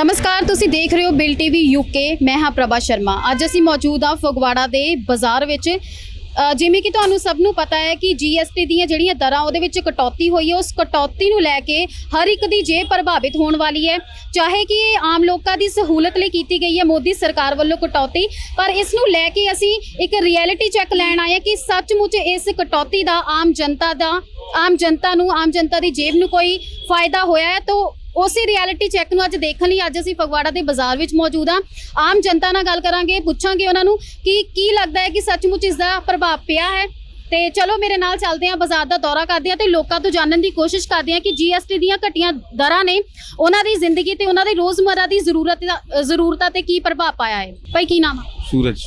ਨਮਸਕਾਰ ਤੁਸੀਂ ਦੇਖ ਰਹੇ ਹੋ ਬਿਲ ਟੀਵੀ ਯੂਕੇ ਮੈਂ ਹਾਂ ਪ੍ਰਭਾ ਸ਼ਰਮਾ। ਅੱਜ ਅਸੀਂ ਮੌਜੂਦ ਹਾਂ ਫਗਵਾੜਾ ਦੇ ਬਾਜ਼ਾਰ ਵਿੱਚ। ਅ, ਜਿਵੇਂ ਕਿ ਤੁਹਾਨੂੰ ਸਭ ਨੂੰ ਪਤਾ ਹੈ ਕਿ ਜੀਐਸਟੀ ਦੀਆਂ ਜਿਹੜੀਆਂ ਦਰਾਂ ਉਹਦੇ ਵਿੱਚ ਕਟੌਤੀ ਹੋਈ ਹੈ। ਉਸ ਕਟੌਤੀ ਨੂੰ ਲੈ ਕੇ ਹਰ ਇੱਕ ਦੀ ਜੇਬ ਪ੍ਰਭਾਵਿਤ ਹੋਣ ਵਾਲੀ ਹੈ। ਚਾਹੇ ਕਿ ਇਹ ਆਮ ਲੋਕਾਂ ਦੀ ਸਹੂਲਤ ਲਈ ਕੀਤੀ ਗਈ ਹੈ ਮੋਦੀ ਸਰਕਾਰ ਵੱਲੋਂ ਕਟੌਤੀ ਪਰ ਇਸ ਨੂੰ ਲੈ ਕੇ ਅਸੀਂ ਇੱਕ ਰਿਐਲਿਟੀ ਚੈੱਕ ਲੈਣ ਆਏ ਹਾਂ ਕਿ ਸੱਚਮੁੱਚ ਇਸ ਕਟੌਤੀ ਦਾ ਆਮ ਜਨਤਾ ਦਾ ਆਮ ਜਨਤਾ ਨੂੰ ਆਮ ਜਨਤਾ ਦੀ ਜੇਬ ਨੂੰ ਕੋਈ ਫਾਇਦਾ ਹੋਇਆ ਹੈ। ਤਾਂ ਉਸੇ ਰਿਐਲਿਟੀ ਚੈੱਕ ਨੂੰ ਅੱਜ ਦੇਖਣ ਲਈ ਅੱਜ ਅਸੀਂ ਫਗਵਾੜਾ ਦੇ ਬਾਜ਼ਾਰ ਵਿੱਚ ਮੌਜੂਦ ਹਾਂ। ਆਮ ਜਨਤਾ ਨਾਲ ਗੱਲ ਕਰਾਂਗੇ ਪੁੱਛਾਂਗੇ ਉਹਨਾਂ ਨੂੰ ਕਿ ਕੀ ਲੱਗਦਾ ਹੈ ਕਿ ਸੱਚਮੁੱਚ ਇਸ ਦਾ ਪ੍ਰਭਾਵ ਪਿਆ ਹੈ। ਤੇ ਚਲੋ ਮੇਰੇ ਨਾਲ ਚੱਲਦੇ ਹਾਂ ਬਾਜ਼ਾਰ ਦਾ ਦੌਰਾ ਕਰਦੇ ਹਾਂ ਤੇ ਲੋਕਾਂ ਤੋਂ ਜਾਣਨ ਦੀ ਕੋਸ਼ਿਸ਼ ਕਰਦੇ ਹਾਂ ਕਿ ਜੀਐਸਟੀ ਦੀਆਂ ਘਟੀਆਂ ਦਰਾਂ ਨੇ ਉਹਨਾਂ ਦੀ ਜ਼ਿੰਦਗੀ ਤੇ ਉਹਨਾਂ ਦੀ ਰੋਜ਼ਮਰਰਾ ਦੀ ਜ਼ਰੂਰਤ ਜ਼ਰੂਰਤਾਂ ਤੇ ਕੀ ਪ੍ਰਭਾਵ ਪਾਇਆ ਹੈ। ਭਾਈ ਕੀ ਨਾਮ ਹੈ ਸੂਰਜ।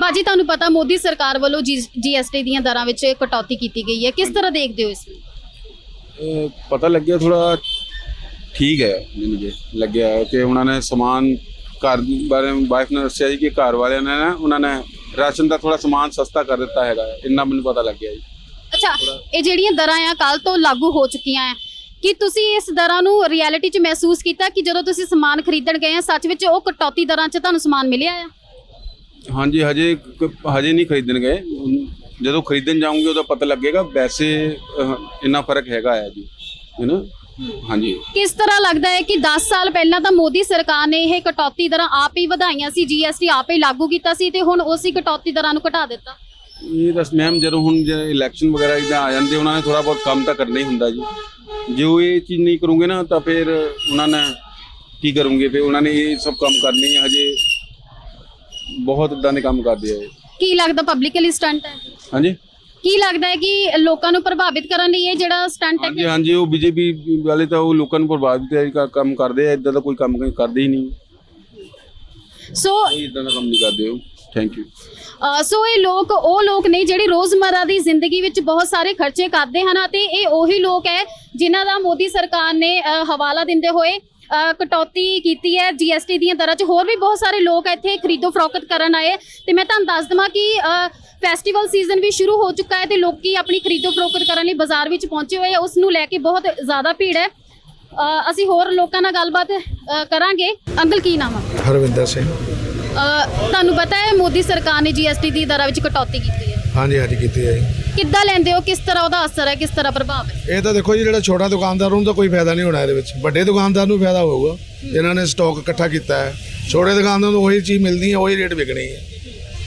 ਭਾਜੀ ਤੁਹਾਨੂੰ ਪਤਾ ਮੋਦੀ ਸਰਕਾਰ ਵੱਲੋਂ ਜੀਐਸਟੀ ਦੀਆਂ ਦਰਾਂ ਵਿੱਚ ਕਟੌਤੀ ਕੀਤੀ ਗਈ ਹੈ। ਕਿਸ ਤਰ੍ਹਾਂ ਦੇਖਦੇ ਹੋ ਇਸ ਨੂੰ? ਪਤਾ ਲੱਗਿਆ ਥੋੜਾ ਠੀਕ ਹੈ। ਮੈਨੂੰ ਲੱਗਿਆ ਹੈ ਕਿ ਉਹਨਾਂ ਨੇ ਸਮਾਨ ਘਰ ਬਾਰੇ ਵਾਈਫ ਨੇ ਦੱਸਿਆ ਜੀ ਕਿ ਘਰ ਵਾਲਿਆਂ ਨੇ ਨਾ ਉਹਨਾਂ ਨੇ ਰਾਸ਼ਨ ਦਾ ਥੋੜਾ ਸਮਾਨ ਸਸਤਾ ਕਰ ਦਿੱਤਾ ਹੈਗਾ। ਇੰਨਾ ਮੈਨੂੰ ਪਤਾ ਲੱਗਿਆ ਜੀ। ਅੱਛਾ ਇਹ ਜਿਹੜੀਆਂ ਦਰਾਂ ਆ ਕੱਲ ਤੋਂ ਲਾਗੂ ਹੋ ਚੁੱਕੀਆਂ ਆ ਕੀ ਤੁਸੀਂ ਇਸ ਦਰਾਂ ਨੂੰ ਰਿਐਲਿਟੀ 'ਚ ਮਹਿਸੂਸ ਕੀਤਾ ਕਿ ਜਦੋਂ ਤੁਸੀਂ ਸਮਾਨ ਖਰੀਦਣ ਗਏ ਆ ਸੱਚ ਵਿੱਚ ਉਹ ਕਟੌਤੀ ਦਰਾਂ 'ਚ ਤੁਹਾਨੂੰ ਸਮਾਨ ਮਿਲਿਆ ਆ? ਹਾਂਜੀ ਹਜੇ ਹਜੇ ਨਹੀਂ ਖਰੀਦਣ ਗਏ। ਜਦੋਂ ਖਰੀਦਣ ਜਾਉਂਗੇ ਉਹਦਾ ਪਤਾ ਲੱਗੇਗਾ। ਵੈਸੇ ਇੰਨਾ ਫ਼ਰਕ ਹੈਗਾ ਹੈ ਜੀ। ਹੈ ਨਾ? ਹਾਂਜੀ। ਕਿਸ ਤਰ੍ਹਾਂ ਲੱਗਦਾ ਹੈ ਕਿ 10 ਸਾਲ ਪਹਿਲਾਂ ਤਾਂ ਮੋਦੀ ਸਰਕਾਰ ਨੇ ਇਹ ਕਟੌਤੀ ਦਰਾਂ ਆਪ ਹੀ ਵਧਾਈਆਂ ਸੀ ਜੀਐਸਟੀ ਆਪ ਹੀ ਲਾਗੂ ਕੀਤਾ ਸੀ ਤੇ ਹੁਣ ਉਸੇ ਕਟੌਤੀ ਦਰਾਂ ਨੂੰ ਘਟਾ ਦਿੱਤਾ? ਇਹ ਦੱਸ ਮੈਮ ਜਦੋਂ ਹੁਣ ਜੇ ਇਲੈਕਸ਼ਨ ਵਗੈਰਾ ਇਦਾਂ ਆ ਜਾਂਦੇ ਉਹਨਾਂ ਨੇ ਥੋੜਾ ਬਹੁਤ ਕੰਮ ਤਾਂ ਕਰਨਾ ਹੀ ਹੁੰਦਾ ਜੀ। ਜੇ ਉਹ ਇਹ ਚੀਜ਼ ਨਹੀਂ ਕਰੂੰਗੇ ਨਾ ਤਾਂ ਫਿਰ ਉਹਨਾਂ ਨੇ ਕੀ ਕਰੂੰਗੇ? ਫਿਰ ਉਹਨਾਂ ਨੇ ਇਹ ਸਭ ਕੰਮ ਕਰਨੇ ਹੀ ਹਜੇ ਬਹੁਤ ਇਦਾਂ ਦੇ ਕੰਮ ਕਰਦੇ ਆ। ਕੀ ਲੱਗਦਾ ਪਬਲਿਕਲੀ ਸਟੰਟ ਹੈ? ਹਾਂਜੀ। ਕੀ ਲੱਗਦਾ ਹੈ ਕਿ ਲੋਕਾਂ ਨੂੰ ਪ੍ਰਭਾਵਿਤ ਕਰਨ ਲਈ ਇਹ ਜਿਹੜਾ ਸਟੰਟ ਹਾਂਜੀ ਹੈ ਹਾਂਜੀ ਉਹ ਬੀਜੇਪੀ ਵਾਲੇ ਤਾਂ ਉਹ ਲੋਕਾਂ ਨੂੰ ਪ੍ਰਭਾਵਿਤ ਕਰ- ਕੰਮ ਕਰਦੇ ਆ ਇਦਾਂ ਦਾ ਕੋਈ ਕੰਮ ਕੋਈ ਕਰਦੇ ਹੀ ਨਹੀਂ। ਸੋ ਕੋਈ ਇਦਾਂ ਦਾ ਕੰਮ ਨਹੀਂ ਕਰਦੇ ਉਹ। ਥੈਂਕ ਯੂ ਅ, ਸੋ ਇਹ ਲੋਕ ਉਹ ਲੋਕ ਨੇ ਜਿਹੜੇ ਰੋਜ਼ਮਰਰਾ ਦੀ ਜ਼ਿੰਦਗੀ ਵਿੱਚ ਬਹੁਤ ਸਾਰੇ ਖਰਚੇ ਕਰਦੇ ਹਨ ਅਤੇ ਇਹ ਉਹੀ ਲੋਕ ਹੈ ਜਿਨ੍ਹਾਂ ਦਾ ਮੋਦੀ ਸਰਕਾਰ ਨੇ ਅ, ਹਵਾਲਾ ਦਿੰਦੇ ਹੋਏ ਅ, ਕਟੌਤੀ ਕੀਤੀ ਹੈ ਜੀਐਸਟੀ ਦੀਆਂ ਦਰਾਂ 'ਚ। ਹੋਰ ਵੀ ਬਹੁਤ ਸਾਰੇ ਲੋਕ ਇੱਥੇ ਖਰੀਦੋ ਫਰੋਖਤ ਕਰਨ ਆਏ। ਤੇ ਮੈਂ ਤੁਹਾਨੂੰ ਦੱਸ ਦਵਾਂ ਕਿ ਫੈਸਟੀਵਲ ਸੀਜ਼ਨ ਵੀ ਸ਼ੁਰੂ ਹੋ ਚੁੱਕਾ ਹੈ ਤੇ ਲੋਕੀ ਆਪਣੀ ਖਰੀਦੋ ਫਰੋਖਤ ਕਰਨ ਲਈ ਬਾਜ਼ਾਰ ਵਿੱਚ ਪਹੁੰਚੇ ਹੋਏ ਆ। ਉਸ ਨੂੰ ਲੈ ਕੇ ਬਹੁਤ ਜ਼ਿਆਦਾ ਭੀੜ ਹੈ। ਅਸੀਂ ਹੋਰ ਲੋਕਾਂ ਨਾਲ ਗੱਲਬਾਤ ਕਰਾਂਗੇ। ਅੰਕਲ ਕੀ ਨਾਮ ਹੈ ਹਰਵਿੰਦਰ ਸਿੰਘ। ਤੁਹਾਨੂੰ ਪਤਾ ਹੈ ਮੋਦੀ ਸਰਕਾਰ ਨੇ ਜੀਐਸਟੀ ਦੀ ਦਰਾਂ ਵਿੱਚ ਕਟੌਤੀ ਕੀਤੀ ਹੈ? ਹਾਂਜੀ ਹਾਂਜੀ ਕੀਤੀ ਹੈ। ਕਿੱਦਾਂ ਲੈਂਦੇ ਹੋ? ਕਿਸ ਤਰ੍ਹਾਂ ਉਹਦਾ ਅਸਰ ਹੈ? ਕਿਸ ਤਰ੍ਹਾਂ ਪ੍ਰਭਾਵ ਹੈ? ਇਹ ਤਾਂ ਦੇਖੋ ਜੀ ਜਿਹੜਾ ਛੋਟਾ ਦੁਕਾਨਦਾਰ ਉਹਨੂੰ ਤਾਂ ਕੋਈ ਫਾਇਦਾ ਨਹੀਂ ਹੋਣਾ ਇਹਦੇ ਵਿੱਚ। ਵੱਡੇ ਦੁਕਾਨਦਾਰ ਨੂੰ ਫਾਇਦਾ ਹੋਊਗਾ। ਜਿਨ੍ਹਾਂ ਨੇ ਸਟਾਕ ਇਕੱਠਾ ਕੀਤਾ ਹੈ। ਛੋਟੇ ਦੁਕਾਨਦਾਰ ਨੂੰ ਉਹੀ ਚੀਜ਼ ਮਿਲਣੀ ਹੈ ਉਹੀ ਰੇਟ ਵਿਕਣੀ ਹੈ।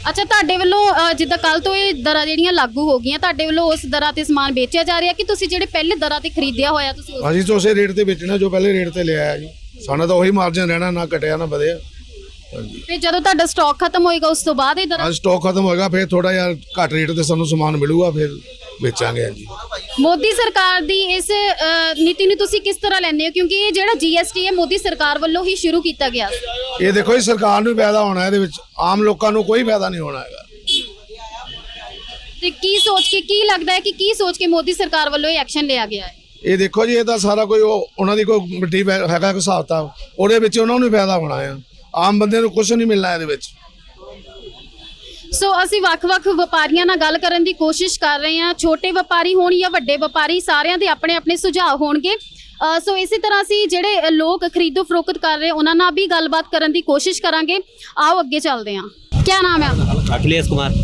ਅੱਛਾ ਤੁਹਾਡੇ ਵੱਲੋਂ ਅ, ਜਿੱਦਾਂ ਕੱਲ ਤੋਂ ਇਹ ਦਰਾਂ ਜਿਹੜੀਆਂ ਲਾਗੂ ਹੋ ਗਈਆਂ ਤੁਹਾਡੇ ਵੱਲੋਂ ਉਸ ਦਰਾਂ ਤੇ ਸਮਾਨ ਵੇਚਿਆ ਜਾ ਰਿਹਾ ਕਿ ਤੁਸੀਂ ਜਿਹੜੇ ਪਹਿਲੇ ਦਰਾਂ ਤੇ ਖਰੀਦਿਆ ਹੋਇਆ ਤੁਸੀਂ ਉਸ- ਅਸੀਂ ਤਾਂ ਉਸੇ ਰੇਟ ਤੇ ਵੇਚਣਾ ਜੋ ਪਹਿਲੇ ਰੇਟ ਤੇ ਲਿਆ ਹੈ ਜੀ। ਸਾਡਾ ਤਾਂ ਉਹੀ ਮਾਰਜਨ ਰਹਿਣਾ ਨਾ ਘਟਿਆ ਨਾ ਵਧਿਆ। ਹਾਂਜੀ। ਫਿਰ ਜਦੋਂ ਤੁਹਾਡਾ ਸਟਾਕ ਖਤਮ ਹੋਏਗਾ ਉਸ ਤੋਂ ਬਾਅਦ ਇਹ ਦਰਾਂ ਅੱਜ ਸਟਾਕ ਖਤਮ ਹੋਏਗਾ ਫਿਰ ਥੋੜਾ ਜਿਹਾ ਘੱਟ ਰੇਟ ਤੇ ਸਾਨੂੰ ਸਮਾਨ ਮਿਲੂਗਾ ਫਿਰ ਵੇਚਾਂਗੇ ਹਾਂਜੀ। ਮੋਦੀ ਸਰਕਾਰ ਦੀ ਇਸ ਅ, ਨੀਤੀ ਨੂੰ ਤੁਸੀਂ ਕਿਸ ਤਰ੍ਹਾਂ ਲੈਂਦੇ ਹੋ? ਕਿਉਂਕਿ ਇਹ ਜਿਹੜਾ ਜੀਐਸਟੀ ਹੈ ਮੋਦੀ ਸਰਕਾਰ ਵੱਲੋਂ ਹੀ ਸ਼ੁਰੂ ਕੀਤਾ ਗਿਆ। ਸੀ ਇਹ ਦੇਖੋ ਜੀ ਸਰਕਾਰ ਨੂੰ ਫਾਇਦਾ ਹੋਣਾ ਇਹਦੇ ਵਿੱਚ। ਆਮ ਲੋਕਾਂ ਨੂੰ ਕੋਈ ਫਾਇਦਾ ਨਹੀਂ ਹੋਣਾ ਹੈਗਾ। ਤੇ ਕੀ ਸੋਚ ਕੇ ਕੀ ਲੱਗਦਾ ਹੈ ਕਿ ਕੀ ਸੋਚ ਕੇ ਮੋਦੀ ਸਰਕਾਰ ਵੱਲੋਂ ਇਹ ਐਕਸ਼ਨ ਲਿਆ ਗਿਆ ਹੈ? ਇਹ ਦੇਖੋ ਜੀ ਇਹ ਤਾਂ ਸਾਰਾ ਕੋਈ ਉਹ ਉਹਨਾਂ ਦੀ ਕੋਈ ਵੱਡੀ ਹੈਗਾ ਕੋਈ ਹਿਸਾਬ ਤਾਂ ਉਹਦੇ ਵਿੱਚ ਉਹਨਾਂ ਨੂੰ ਹੀ ਫਾਇਦਾ ਹੋਣਾ ਆ। ਆਮ ਬੰਦੇ ਨੂੰ ਕੁਝ ਨਹੀਂ ਮਿਲਣਾ ਇਹਦੇ ਵਿੱਚ। ਸੋ ਅਸੀਂ ਵੱਖ-ਵੱਖ ਵਪਾਰੀਆਂ ਨਾਲ ਗੱਲ ਕਰਨ ਦੀ ਕੋਸ਼ਿਸ਼ ਕਰ ਰਹੇ ਹਾਂ ਛੋਟੇ ਵਪਾਰੀ ਹੋਣ ਜਾਂ ਵੱਡੇ ਵਪਾਰੀ ਸਾਰਿਆਂ ਦੇ ਆਪਣੇ-ਆਪਣੇ ਸੁਝਾਅ ਹੋਣਗੇ ਅ, ਸੋ ਇਸੇ ਤਰ੍ਹਾਂ ਅਸੀਂ ਜਿਹੜੇ ਅ, ਲੋਕ ਖਰੀਦੋ ਫਰੋਖਤ ਕਰ ਰਹੇ ਉਹਨਾਂ ਨਾਲ ਵੀ ਗੱਲਬਾਤ ਕਰਨ ਦੀ ਕੋਸ਼ਿਸ਼ ਕਰਾਂਗੇ ਆਓ ਅੱਗੇ ਚੱਲਦੇ ਹਾਂ ਕੀ ਨਾਮ ਹੈ आपका अखिलेश कुमार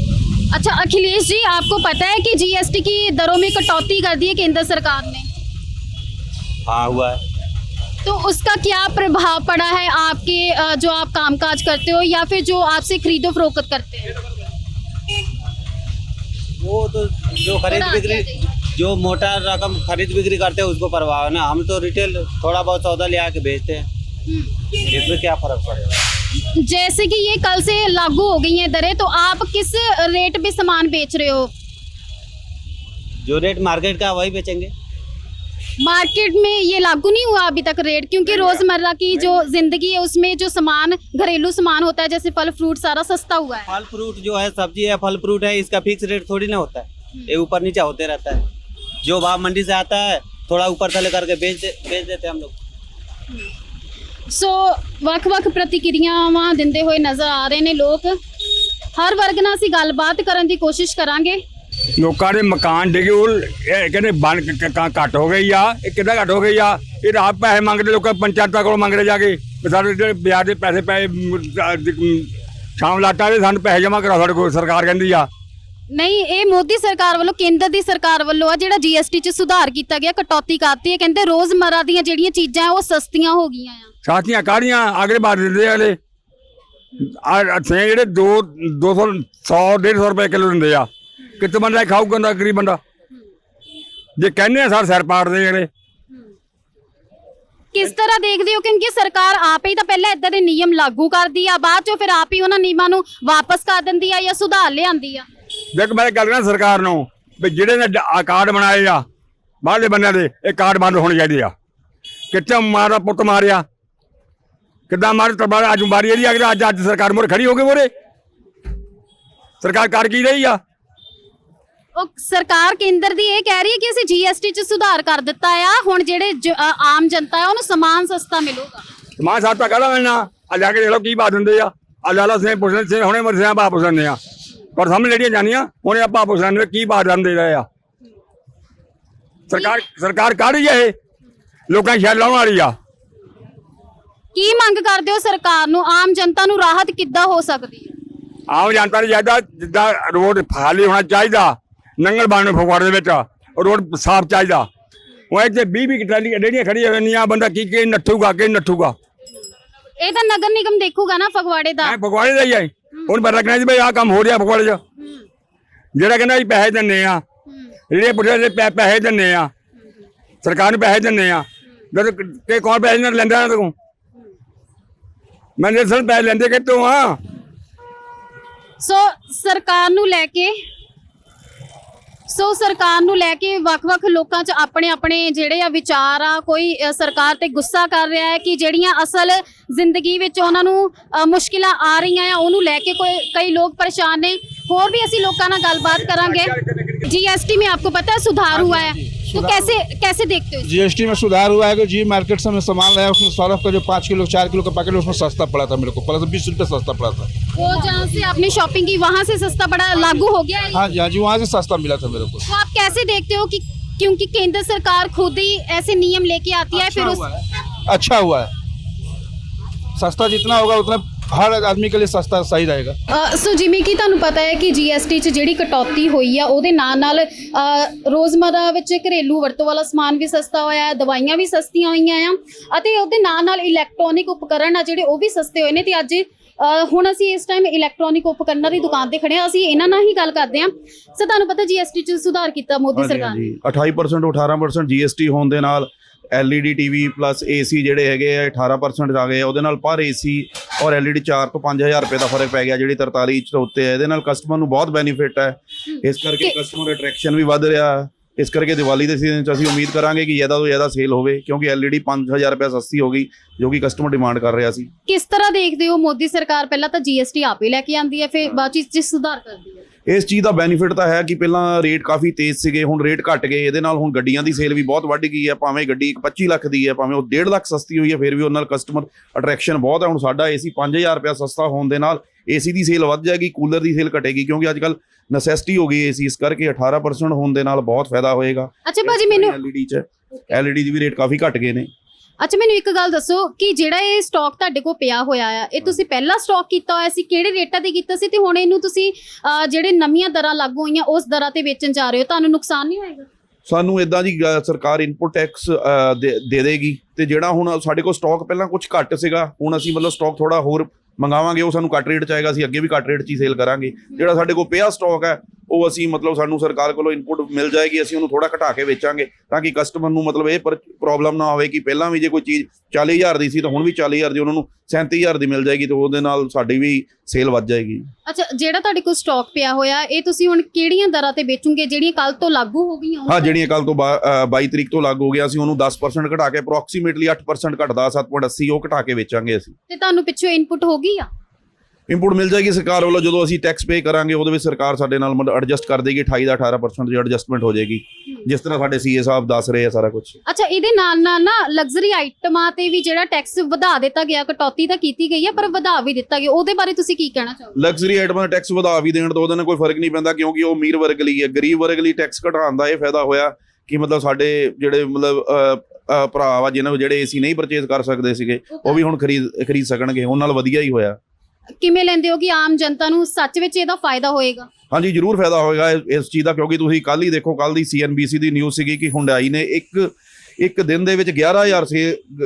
अच्छा अखिलेश जी आपको पता है कि जीएसटी की दरों में कटौती कर दी है केंद्र सरकार ने हाँ हुआ है तो उसका क्या प्रभाव पड़ा है आपके अ, जो आप कामकाज करते हो या फिर जो आपसे खरीदो फरोख्त करते हैं वो तो जो खरीद बिक्री जो मोटा रकम खरीद बिक्री करते हैं उसको परवाह है ना। हम तो रिटेल थोड़ा बहुत सौदा ले आके बेचते हैं। इसमें क्या फ़र्क पड़ेगा? जैसे कि ये कल से लागू हो गई है दरें तो आप किस रेट पे सामान बेच रहे हो? जो रेट मार्केट का वही बेचेंगे। मार्केट में ये लागू नहीं हुआ अभी तक रेट क्योंकि रोजमर्रा की जो जिंदगी है उसमें जो सामान घरेलू सामान होता है जैसे फल फ्रूट सारा सस्ता हुआ है फल फ्रूट जो है सब्जी है फल फ्रूट है इसका फिक्स रेट थोड़ी ना होता है ये ऊपर नीचे होते रहता है जो भाव मंडी से आता है थोड़ा ऊपर थले करके बेच दे, बेच देते हैं हम लोग ਸੋ ਵੱਖ-ਵੱਖ ਪ੍ਰਤੀਕਿਰਿਆਵਾਂ ਦਿੰਦੇ ਹੋਏ ਨਜ਼ਰ ਆ ਰਹੇ ਨੇ ਲੋਕ ਹਰ ਵਰਗ ਨਾਲ ਅਸੀਂ ਗੱਲਬਾਤ ਕਰਨ ਦੀ ਕੋਸ਼ਿਸ਼ ਕਰਾਂਗੇ ਲੋਕਾਂ ਦੇ ਮਕਾਨ ਡਿੱਗੇ ਉਹ ਇਹ ਕਹਿੰਦੇ ਬਣ ਘੱਟ ਹੋ ਗਈ ਆ। ਇਹ ਕਿੱਦਾਂ ਘੱਟ ਹੋ ਗਈ ਆ? ਇਹ ਰਾਤ ਪੈਸੇ ਮੰਗਦੇ ਲੋਕਾਂ ਪੰਚਾਇਤਾਂ ਕੋਲ ਮੰਗਦੇ ਜਾ ਕੇ। ਵੀ ਸਾਡੇ ਜਿਹੜੇ ਵਿਆਜ ਦੇ ਪੈਸੇ ਪਏ ਸ਼ਾਮ ਲਾਟਾ ਦੇ ਸਾਨੂੰ ਪੈਸੇ ਜਮ੍ਹਾਂ ਕਰਾ ਸਾਡੇ ਕੋਲ ਸਰਕਾਰ ਕਹਿੰਦੀ ਆ। ਨਹੀਂ ਇਹ ਮੋਦੀ ਸਰਕਾਰ ਵੱਲੋਂ ਕੇਂਦਰ ਦੀ ਸਰਕਾਰ ਵੱਲੋਂ ਆ ਜਿਹੜਾ ਜੀਐਸਟੀ 'ਚ ਸੁਧਾਰ ਕੀਤਾ ਗਿਆ ਕਟੌਤੀ ਕਰਤੀ ਹੈ। ਕਹਿੰਦੇ ਰੋਜ਼ਮਰਾ ਦੀਆਂ ਜਿਹੜੀਆਂ ਚੀਜ਼ਾਂ ਉਹ ਸਸਤੀਆਂ ਹੋ ਗਈਆਂ ਆ। ਸਾਥੀਆਂ ਕਾੜੀਆਂ ਅਗਲੇ ਬਾਰ ਦਿੰਦੇ ਅਗਲੇ। ਆ ਜਿਹੜੇ 2 200 100 150 ਰੁਪਏ ਕਿਲੋ ਦਿੰਦੇ ਆ। ਕਿਤੇ ਬੰਦਾ ਇਹ ਖਾਊਗਾ ਨਾ ਗਰੀਬ ਬੰਦਾ। ਜੇ ਕਹਿੰਦੇ ਆ ਸਾਡੇ ਸਿਰ ਪਾੜਦੇ ਅਗਲੇ ਕਿਸ ਤਰ੍ਹਾਂ ਦੇਖਦੇ ਹੋ ਕਿਉਂਕਿ ਸਰਕਾਰ ਆਪ ਹੀ ਤਾਂ ਪਹਿਲਾਂ ਇਦਾਂ ਦੇ ਨਿਯਮ ਲਾਗੂ ਕਰਦੀ ਆ ਬਾਅਦ ਚੋਂ ਫਿਰ ਆਪ ਹੀ ਉਹਨਾਂ ਨਿਯਮਾਂ ਨੂੰ ਵਾਪਸ ਕਰ ਦਿੰਦੀ ਆ ਜਾਂ ਸੁਧਾਰ ਲਿਆਂਦੀ ਆ? ਦੇਖ ਮੈਂ ਗੱਲ ਕਰਾਂ ਸਰਕਾਰ ਨੂੰ ਵੀ ਜਿਹੜੇ ਨੇ ਆਹ ਕਾਰਡ ਬਣਾਏ ਆ ਬਾਹਰਲੇ ਬੰਦਿਆਂ ਦੇ ਇਹ ਕਾਰਡ ਬੰਦ ਹੋਣੇ ਚਾਹੀਦੇ ਆ। ਕਿੱਥੇ ਮਾਰਾ ਪੁੱਤ ਮਾਰਿਆ। ਕਿੱਦਾਂ ਮਾਰ ਤਬਾਰ ਅੱਜ ਮਾਰੀ ਇਹਦੀ ਅਗਰ ਅੱਜ ਅੱਜ ਸਰਕਾਰ ਮੋਰੇ ਖੜੀ ਹੋ ਗਈ ਮੋਰੇ। ਸਰਕਾਰ ਕਰ ਕੀ ਰਹੀ ਆ? ਉਹ ਸਰਕਾਰ ਕੇਂਦਰ ਦੀ ਇਹ ਕਹਿ ਰਹੀ ਹੈ ਕਿ ਅਸੀਂ ਜੀਐਸਟੀ 'ਚ ਸੁਧਾਰ ਕਰ ਦਿੱਤਾ ਆ। ਹੁਣ ਜਿਹੜੇ ਜ- ਅ, ਆਮ ਜਨਤਾ ਆ ਉਹਨੂੰ ਸਮਾਨ ਸਸਤਾ ਮਿਲੂਗਾ। ਮਾਂ ਸਾਹਿਬ ਤਾਂ ਕਹਦਾ ਮੈਨਾਂ ਆ ਜਾ ਕੇ ਦੇਖ ਲਓ ਕੀ ਬਾਤ ਦਿੰਦੇ ਆ। ਆ ਲਾਲਾ ਸਿੰਘ ਪੁੱਛਦੇ ਸਿੰਘ ਹੁਣੇ ਮਰ ਸਿਆਂ ਬਾਪ ਪੁੱਛਦੇ ਆ। ਪਰ ਸਾਹਮਣੇ ਜਿਹੜੀਆਂ ਜਾਨੀਆਂ ਹੁਣੇ ਆਪਾਂ ਪੁੱਛਦੇ ਕੀ ਬਾਤ ਦਿੰਦੇ ਰਹੇ ਆ। ਸਰਕਾਰ ਸਰਕਾਰ ਕਰ ਰਹੀ ਇਹ। ਲੋਕਾਂ ਦੀ ਸ਼ੈਲ ਲਾਉਣ ਵਾਲੀ ਆ। ਕੀ ਮੰਗ ਕਰਦੇ ਹੋ ਸਰਕਾਰ ਨੂੰ? ਆਮ ਜਨਤਾ ਨੂੰ ਰਾਹਤ ਕਿੱਦਾਂ ਹੋ ਸਕਦੀ ਹੈ? ਆਮ ਜਨਤਾ ਨੂੰ ਚਾਹੀਦਾ ਜਿੱਦਾਂ ਰੋਡ ਖਾਲੀ ਹੋਣਾ ਚਾਹੀਦਾ ਨੰਗਲ ਬਾਣ ਫਗਵਾੜੇ ਦੇ ਵਿੱਚ ਰੋਡ ਸਾਫ਼ ਚਾਹੀਦਾ। ਉਹ ਇੱਥੇ 20 20 ਟਰਾਲੀ ਰੇੜੀਆਂ ਖੜੀਆਂ ਹੋਈਆਂ ਬੰਦਾ ਕੀ ਕੀ ਨੱਠੂਗਾ ਕੀ ਨੱਠੂਗਾ। ਇਹ ਤਾਂ ਨਗਰ ਨਿਗਮ ਦੇਖੂਗਾ ਨਾ ਫਗਵਾੜੇ ਦਾ। ਐ ਫਗਵਾੜੇ ਦਾ ਹੀ ਹੈ ਹੁਣ ਪਤਾ ਲੱਗਣਾ ਜੀ ਬਈ ਆਹ ਕੰਮ ਹੋ ਰਿਹਾ ਫਗਵਾੜੇ 'ਚ। ਜਿਹੜਾ ਕਹਿੰਦਾ ਜੀ ਪੈਸੇ ਦਿੰਨੇ ਆ ਜਿਹੜੇ ਪੁੱਛਦੇ ਨੇ ਪੈ- ਪੈਸੇ ਦਿੰਨੇ ਆ। ਸਰਕਾਰ ਨੂੰ ਪੈਸੇ ਦਿੰਨੇ ਆ। ਜਦੋਂ ਕਿ ਕੌਣ ਪੈਸੇ ਨਹੀਂ ਲੈਂਦਾ ਇਹਨਾਂ ਤੋਂ ਮੈਂ ਸਰ ਪੈਸੇ ਲੈਂਦੇ ਕਿੱਥੋਂ ਆ? ਸੋ ਸਰਕਾਰ ਨੂੰ ਲੈ ਕੇ ਸੋ ਸਰਕਾਰ ਨੂੰ ਲੈ ਕੇ ਵੱਖ-ਵੱਖ ਲੋਕਾਂ 'ਚ ਆਪਣੇ ਆਪਣੇ ਜਿਹੜੇ ਆ ਵਿਚਾਰ ਆ ਕੋਈ ਸਰਕਾਰ ਤੇ ਗੁੱਸਾ ਕਰ ਰਿਹਾ ਹੈ ਕਿ ਜਿਹੜੀਆਂ ਅਸਲ ਜ਼ਿੰਦਗੀ ਵਿੱਚ ਉਹਨਾਂ ਨੂੰ ਮੁਸ਼ਕਿਲਾਂ ਆ ਰਹੀਆਂ ਆ ਉਹਨੂੰ ਲੈ ਕੇ ਕੋਈ ਕਈ ਲੋਕ ਪਰੇਸ਼ਾਨ ਨੇ। ਹੋਰ ਵੀ ਅਸੀਂ ਲੋਕਾਂ ਨਾਲ ਗੱਲਬਾਤ ਕਰਾਂਗੇ। ਜੀਐਸਟੀ ਮੈਂ ਆਪਕੋ ਪਤਾ ਸੁਧਾਰ ਹੋਇਆ ਹੈ तो कैसे कैसे देखते हो? जीएसटी में सुधार हुआ है कि जी मार्केट से सामान लाया उसमें सरफ का जो पाँच किलो चार किलो का पैकेट उसमें सस्ता पड़ा था मेरे को। पहले तो बीस रुपये सस्ता पड़ा था। वो जहाँ से आपने शॉपिंग की वहाँ से सस्ता पड़ा लागू हो गया? हाँ जी हाँ जी वहाँ से सस्ता मिला था मेरे को। तो आप कैसे देखते हो कि क्योंकि केंद्र सरकार खुद ही ऐसे नियम लेके आती है फिर अच्छा है। अच्छा हुआ है। सस्ता जितना होगा उतना ਹਰ ਆਦਮੀ ਲਈ ਸਸਤਾ ਸਹੀ ਰਹੇਗਾ। ਸੋ ਜਿਵੇਂ ਕਿ ਤੁਹਾਨੂੰ ਪਤਾ ਹੈ ਕਿ ਜੀਐਸਟੀ 'ਚ ਜਿਹੜੀ ਕਟੌਤੀ ਹੋਈ ਆ ਉਹਦੇ ਨਾਲ ਨਾਲ ਰੋਜ਼ਮਰਾ ਵਿੱਚ ਘਰੇਲੂ ਵਰਤੋਂ ਵਾਲਾ ਸਮਾਨ ਵੀ ਸਸਤਾ ਹੋਇਆ ਹੈ ਦਵਾਈਆਂ ਵੀ ਸਸਤੀਆਂ ਹੋਈਆਂ ਆ ਅਤੇ ਉਹਦੇ ਨਾਲ ਨਾਲ ਇਲੈਕਟ੍ਰੋਨਿਕ ਉਪਕਰਨ ਆ ਜਿਹੜੇ ਉਹ ਵੀ ਸਸਤੇ ਹੋਏ ਨੇ ਤੇ ਅੱਜ ਹੁਣ ਅਸੀਂ ਇਸ ਟਾਈਮ ਇਲੈਕਟ੍ਰੋਨਿਕ ਉਪਕਰਨਾਂ ਦੀ ਦੁਕਾਨ ਤੇ ਖੜੇ ਆ ਅਸੀਂ ਇਹਨਾਂ ਨਾਲ ਹੀ ਗੱਲ ਕਰਦੇ ਆ ਸੋ ਤੁਹਾਨੂੰ ਪਤਾ ਜੀਐਸਟੀ 'ਚ ਸੁਧਾਰ ਕੀਤਾ ਮੋਦੀ ਸਰਕਾਰ ਨੇ। 28% 18% ਜੀਐਸਟੀ ਹੋਣ ਦੇ ਨਾਲ LED TV ਪਲੱਸ AC ਜਿਹੜੇ ਹੈਗੇ ਆ 18% ਆ ਗਏ ਉਹਦੇ ਨਾਲ ਪਰ AC ਔਰ LED 4 ਤੋਂ 5000 ਰੁਪਏ ਦਾ ਫ਼ਰਕ ਪੈ ਗਿਆ ਜਿਹੜੀ 43 ਤੋਂ ਉੱਤੇ ਹੈ ਇਹਦੇ ਨਾਲ ਕਸਟਮਰ ਨੂੰ ਬਹੁਤ ਬੈਨੀਫਿਟ ਹੈ। ਇਸ ਕਰਕੇ ਕਸਟਮਰ ਅਟਰੈਕਸ਼ਨ ਵੀ ਵੱਧ ਰਿਹਾ। ਇਸ ਕਰਕੇ ਦੀਵਾਲੀ ਦੇ ਸੀਜ਼ਨ 'ਚ ਅਸੀਂ ਉਮੀਦ ਕਰਾਂਗੇ ਕਿ ਜ਼ਿਆਦਾ ਤੋਂ ਜ਼ਿਆਦਾ ਸੇਲ ਹੋਵੇ ਕਿਉਂਕਿ LED 5000 ਰੁਪਏ ਸਸਤੀ ਹੋ ਗਈ ਜੋ ਕਿ ਕਸਟਮਰ ਡਿਮਾਂਡ ਕਰ ਰਿਹਾ ਸੀ। ਕਿਸ ਤਰ੍ਹਾਂ ਦੇਖਦੇ ਹੋ? ਮੋਦੀ ਸਰਕਾਰ ਪਹਿਲਾਂ ਤਾਂ ਜੀਐਸਟੀ ਆਪ ਲੈ ਕੇ ਆਂਦੀ ਹੈ ਫਿਰ ਬਾਅਦ 'ਚ ਇਸ 'ਚ ਸੁਧਾਰ ਕਰਦੀ ਹੈ। ਇਸ ਚੀਜ਼ ਦਾ ਬੈਨੀਫਿਟ ਤਾਂ ਹੈ ਕਿ ਪਹਿਲਾਂ ਰੇਟ ਕਾਫੀ ਤੇਜ਼ ਸੀਗੇ ਹੁਣ ਰੇਟ ਘਟ ਗਏ ਇਹਦੇ ਨਾਲ ਹੁਣ ਗੱਡੀਆਂ ਦੀ ਸੇਲ ਵੀ ਬਹੁਤ ਵੱਧ ਗਈ ਹੈ ਭਾਵੇਂ ਗੱਡੀ ਇੱਕ 25 ਲੱਖ ਦੀ ਹੈ ਭਾਵੇਂ ਉਹ 1.5 ਲੱਖ ਸਸਤੀ ਹੋਈ ਹੈ ਫਿਰ ਵੀ ਉਹਨਾਂ ਨਾਲ ਕਸਟਮਰ ਅਟਰੈਕਸ਼ਨ ਬਹੁਤ ਹੈ। ਹੁਣ ਸਾਡਾ ਏਸੀ 5000 ਰੁਪਏ ਸਸਤਾ ਹੋਣ ਦੇ ਨਾਲ ਏਸੀ ਦੀ ਸੇਲ ਵੱਧ ਜਾਏਗੀ ਕੂਲਰ ਦੀ ਸੇਲ ਘਟੇਗੀ ਕਿਉਂਕਿ ਅੱਜ ਕੱਲ ਨੈਸੈਸਿਟੀ ਹੋ ਗਈ ਏਸੀ ਇਸ ਕਰਕੇ 18% ਹੋਣ ਦੇ ਨਾਲ ਬਹੁਤ ਫਾਇਦਾ ਹੋਏਗਾ। ਅੱਛਾ ਭਾਜੀ ਮੈਨੂੰ LED ਚ LED ਦੀ ਵੀ ਰੇਟ ਕਾਫੀ ਘਟ ਗਏ ਨੇ। ਅੱਛਾ ਮੈਨੂੰ ਇੱਕ ਗੱਲ ਦੱਸੋ ਕਿ ਜਿਹੜਾ ਇਹ ਸਟਾਕ ਤੁਹਾਡੇ ਕੋਲ ਪਿਆ ਹੋਇਆ ਆ ਇਹ ਤੁਸੀਂ ਪਹਿਲਾਂ ਸਟਾਕ ਕੀਤਾ ਹੋਇਆ ਸੀ ਕਿਹੜੇ ਰੇਟਾਂ ਤੇ ਕੀਤਾ ਸੀ ਤੇ ਹੁਣ ਇਹਨੂੰ ਤੁਸੀਂ ਅਹ, ਜਿਹੜੇ ਨਵੀਆਂ ਦਰਾਂ ਲਾਗੂ ਹੋਈਆਂ ਉਸ ਦਰਾਂ ਤੇ ਵੇਚਣ ਜਾ ਰਹੇ ਹੋ ਤੁਹਾਨੂੰ ਨੁਕਸਾਨ ਨਹੀਂ ਹੋਏਗਾ? ਸਾਨੂੰ ਇਦਾਂ ਦੀ ਗ- ਸਰਕਾਰ ਇਨਪੁਟ ਟੈਕਸ ਦੇ ਦੇਗੀ ਤੇ ਜਿਹੜਾ ਹੁਣ ਸਾਡੇ ਕੋਲ ਸਟਾਕ ਪਹਿਲਾਂ ਕੁਝ ਘੱਟ ਸੀਗਾ ਹੁਣ ਅਸੀਂ ਮਤਲਬ ਸਟਾਕ ਥੋੜਾ ਹੋਰ ਮੰਗਾਵਾਂਗੇ ਉਹ ਸਾਨੂੰ ਘੱਟ ਰੇਟ ਚ ਆਏਗਾ ਅਸੀਂ ਅੱਗੇ ਵੀ ਘੱਟ ਰੇਟ 'ਚ ਹੀ ਸੇਲ ਕਰਾਂਗੇ। ਜਿਹੜਾ ਸਾਡੇ ਕੋਲ ਪਿਆ ਸਟਾਕ ਹੈ ਉਹ ਅਸੀਂ ਮਤਲਬ ਸਾਨੂੰ ਸਰਕਾਰ ਕੋਲੋਂ ਇਨਪੁਟ ਮਿਲ ਜਾਏਗੀ ਅਸੀਂ ਉਹਨੂੰ ਥੋੜਾ ਘਟਾ ਕੇ ਵੇਚਾਂਗੇ ਤਾਂ ਕਿ ਕਸਟਮਰ ਨੂੰ ਮਤਲਬ ਇਹ ਪ੍ਰੋਬਲਮ ਨਾ ਹੋਵੇ ਕਿ ਪਹਿਲਾਂ ਵੀ ਜੇ ਕੋਈ ਚੀਜ਼ 40000 ਦੀ ਸੀ ਤਾਂ ਹੁਣ ਵੀ 40000 ਦੀ ਉਹਨਾਂ ਨੂੰ 37000 ਦੀ ਮਿਲ ਜਾਏਗੀ ਤੇ ਉਹਦੇ ਨਾਲ ਸਾਡੀ ਵੀ ਸੇਲ ਵੱਧ ਜਾਏਗੀ। ਅੱਛਾ ਜਿਹੜਾ ਤੁਹਾਡੇ ਕੋਲ ਸਟਾਕ ਪਿਆ ਹੋਇਆ ਇਹ ਤੁਸੀਂ ਹੁਣ ਕਿਹੜੀਆਂ ਦਰਾਂ ਤੇ ਵੇਚੋਗੇ ਜਿਹੜੀਆਂ ਕੱਲ ਤੋਂ ਲਾਗੂ ਹੋ ਗਈਆਂ ਹਾਂ ਜਿਹੜੀਆਂ ਕੱਲ ਤੋਂ ਬਾ- ਅ, 22 ਤਰੀਕ ਤੋਂ ਲਾਗੂ ਹੋ ਗਿਆ ਅਸੀਂ ਉਹਨੂੰ 10% ਘਟਾ ਕੇ ਅਪਰੋਕਸੀਮੇਟਲੀ 8% ਘਟਦਾ 7.80 ਉਹ ਘਟਾ ਕੇ ਵੇਚਾਂਗੇ ਅਸੀਂ। ਤੇ ਤੁਹਾਨੂੰ ਪਿੱਛੋਂ ਇਨਪੁਟ ਹੋ ਗਈ ਆ? ਇੰਪੋਰਟ ਮਿਲ ਜਾਏਗੀ ਸਰਕਾਰ ਵੱਲੋਂ ਜਦੋਂ ਅਸੀਂ ਟੈਕਸ ਪੇ ਕਰਾਂਗੇ ਉਹਦੇ ਵਿੱਚ ਸਰਕਾਰ ਸਾਡੇ ਨਾਲ ਮਤਲਬ ਐਡਜਸਟ ਕਰ ਦੇਗੀ 28 ਦਾ 18% ਦੀ ਐਡਜਸਟਮੈਂਟ ਹੋ ਜਾਏਗੀ। ਜਿਸ ਤਰ੍ਹਾਂ ਸਾਡੇ ਸੀਏ ਸਾਹਿਬ ਦੱਸ ਰਹੇ ਆ ਸਾਰਾ ਕੁਝ ਅੱਛਾ ਇਹਦੇ ਨਾਲ ਨਾਲ ਨਾ ਲਗਜ਼ਰੀ ਆਈਟਮਾਂ ਤੇ ਵੀ ਜਿਹੜਾ ਟੈਕਸ ਵਧਾ ਦਿੱਤਾ ਗਿਆ ਕਟੌਤੀ ਤਾਂ ਕੀਤੀ ਗਈ ਹੈ ਪਰ ਵਧਾ ਵੀ ਦਿੱਤਾ ਗਿਆ। ਉਹਦੇ ਬਾਰੇ ਤੁਸੀਂ ਕੀ ਕਹਿਣਾ ਚਾਹੋਗੇ? ਲਗਜ਼ਰੀ ਆਈਟਮਾਂ ਦਾ ਟੈਕਸ ਵਧਾ ਵੀ ਦੇਣ ਤੋਂ ਉਹਦੇ ਨਾਲ ਕੋਈ ਫ਼ਰਕ ਨਹੀਂ ਪੈਂਦਾ ਕਿਉਂਕਿ ਉਹ ਅਮੀਰ ਵਰਗ ਲਈ ਹੈ। ਗਰੀਬ ਵਰਗ ਲਈ ਟੈਕਸ ਘਟਾਉਣ ਦਾ ਇਹ ਫਾਇਦਾ ਹੋਇਆ ਕਿ ਮਤਲਬ ਸਾਡੇ ਜਿਹੜੇ ਮਤਲਬ ਭਰਾ ਵਾ ਜਿਨ੍ਹਾਂ ਨੂੰ ਜਿਹੜੇ ਏਸੀ ਨਹੀਂ ਪਰਚੇਸ ਕਰ ਸਕਦੇ ਸੀਗੇ ਉਹ ਵੀ ਹੁਣ ਖਰੀਦ ਖਰੀਦ ਸਕਣਗੇ। ਉਹਨਾਂ ਨਾਲ ਵਧੀਆ ਹੀ ਹੋਇਆ। ਕਿਵੇਂ ਲੈਂਦੇ ਹੋ ਕਿ ਆਮ ਜਨਤਾ ਨੂੰ ਸੱਚ ਵਿੱਚ ਇਹਦਾ ਫਾਇਦਾ ਹੋਏਗਾ? ਹਾਂਜੀ ਜ਼ਰੂਰ ਫਾਇਦਾ ਹੋਏਗਾ ਇਸ- ਚੀਜ਼ ਦਾ ਕਿਉਂਕਿ ਤੁਸੀਂ ਕੱਲ ਹੀ ਦੇਖੋ ਕੱਲ ਦੀ ਸੀਐਨਬੀਸੀ ਦੀ ਨਿਊਜ਼ ਸੀਗੀ ਕਿ ਹੁੰਡਾਈ ਨੇ ਇੱਕ ਇੱਕ ਦਿਨ ਦੇ ਵਿੱਚ 11000 ਸੇ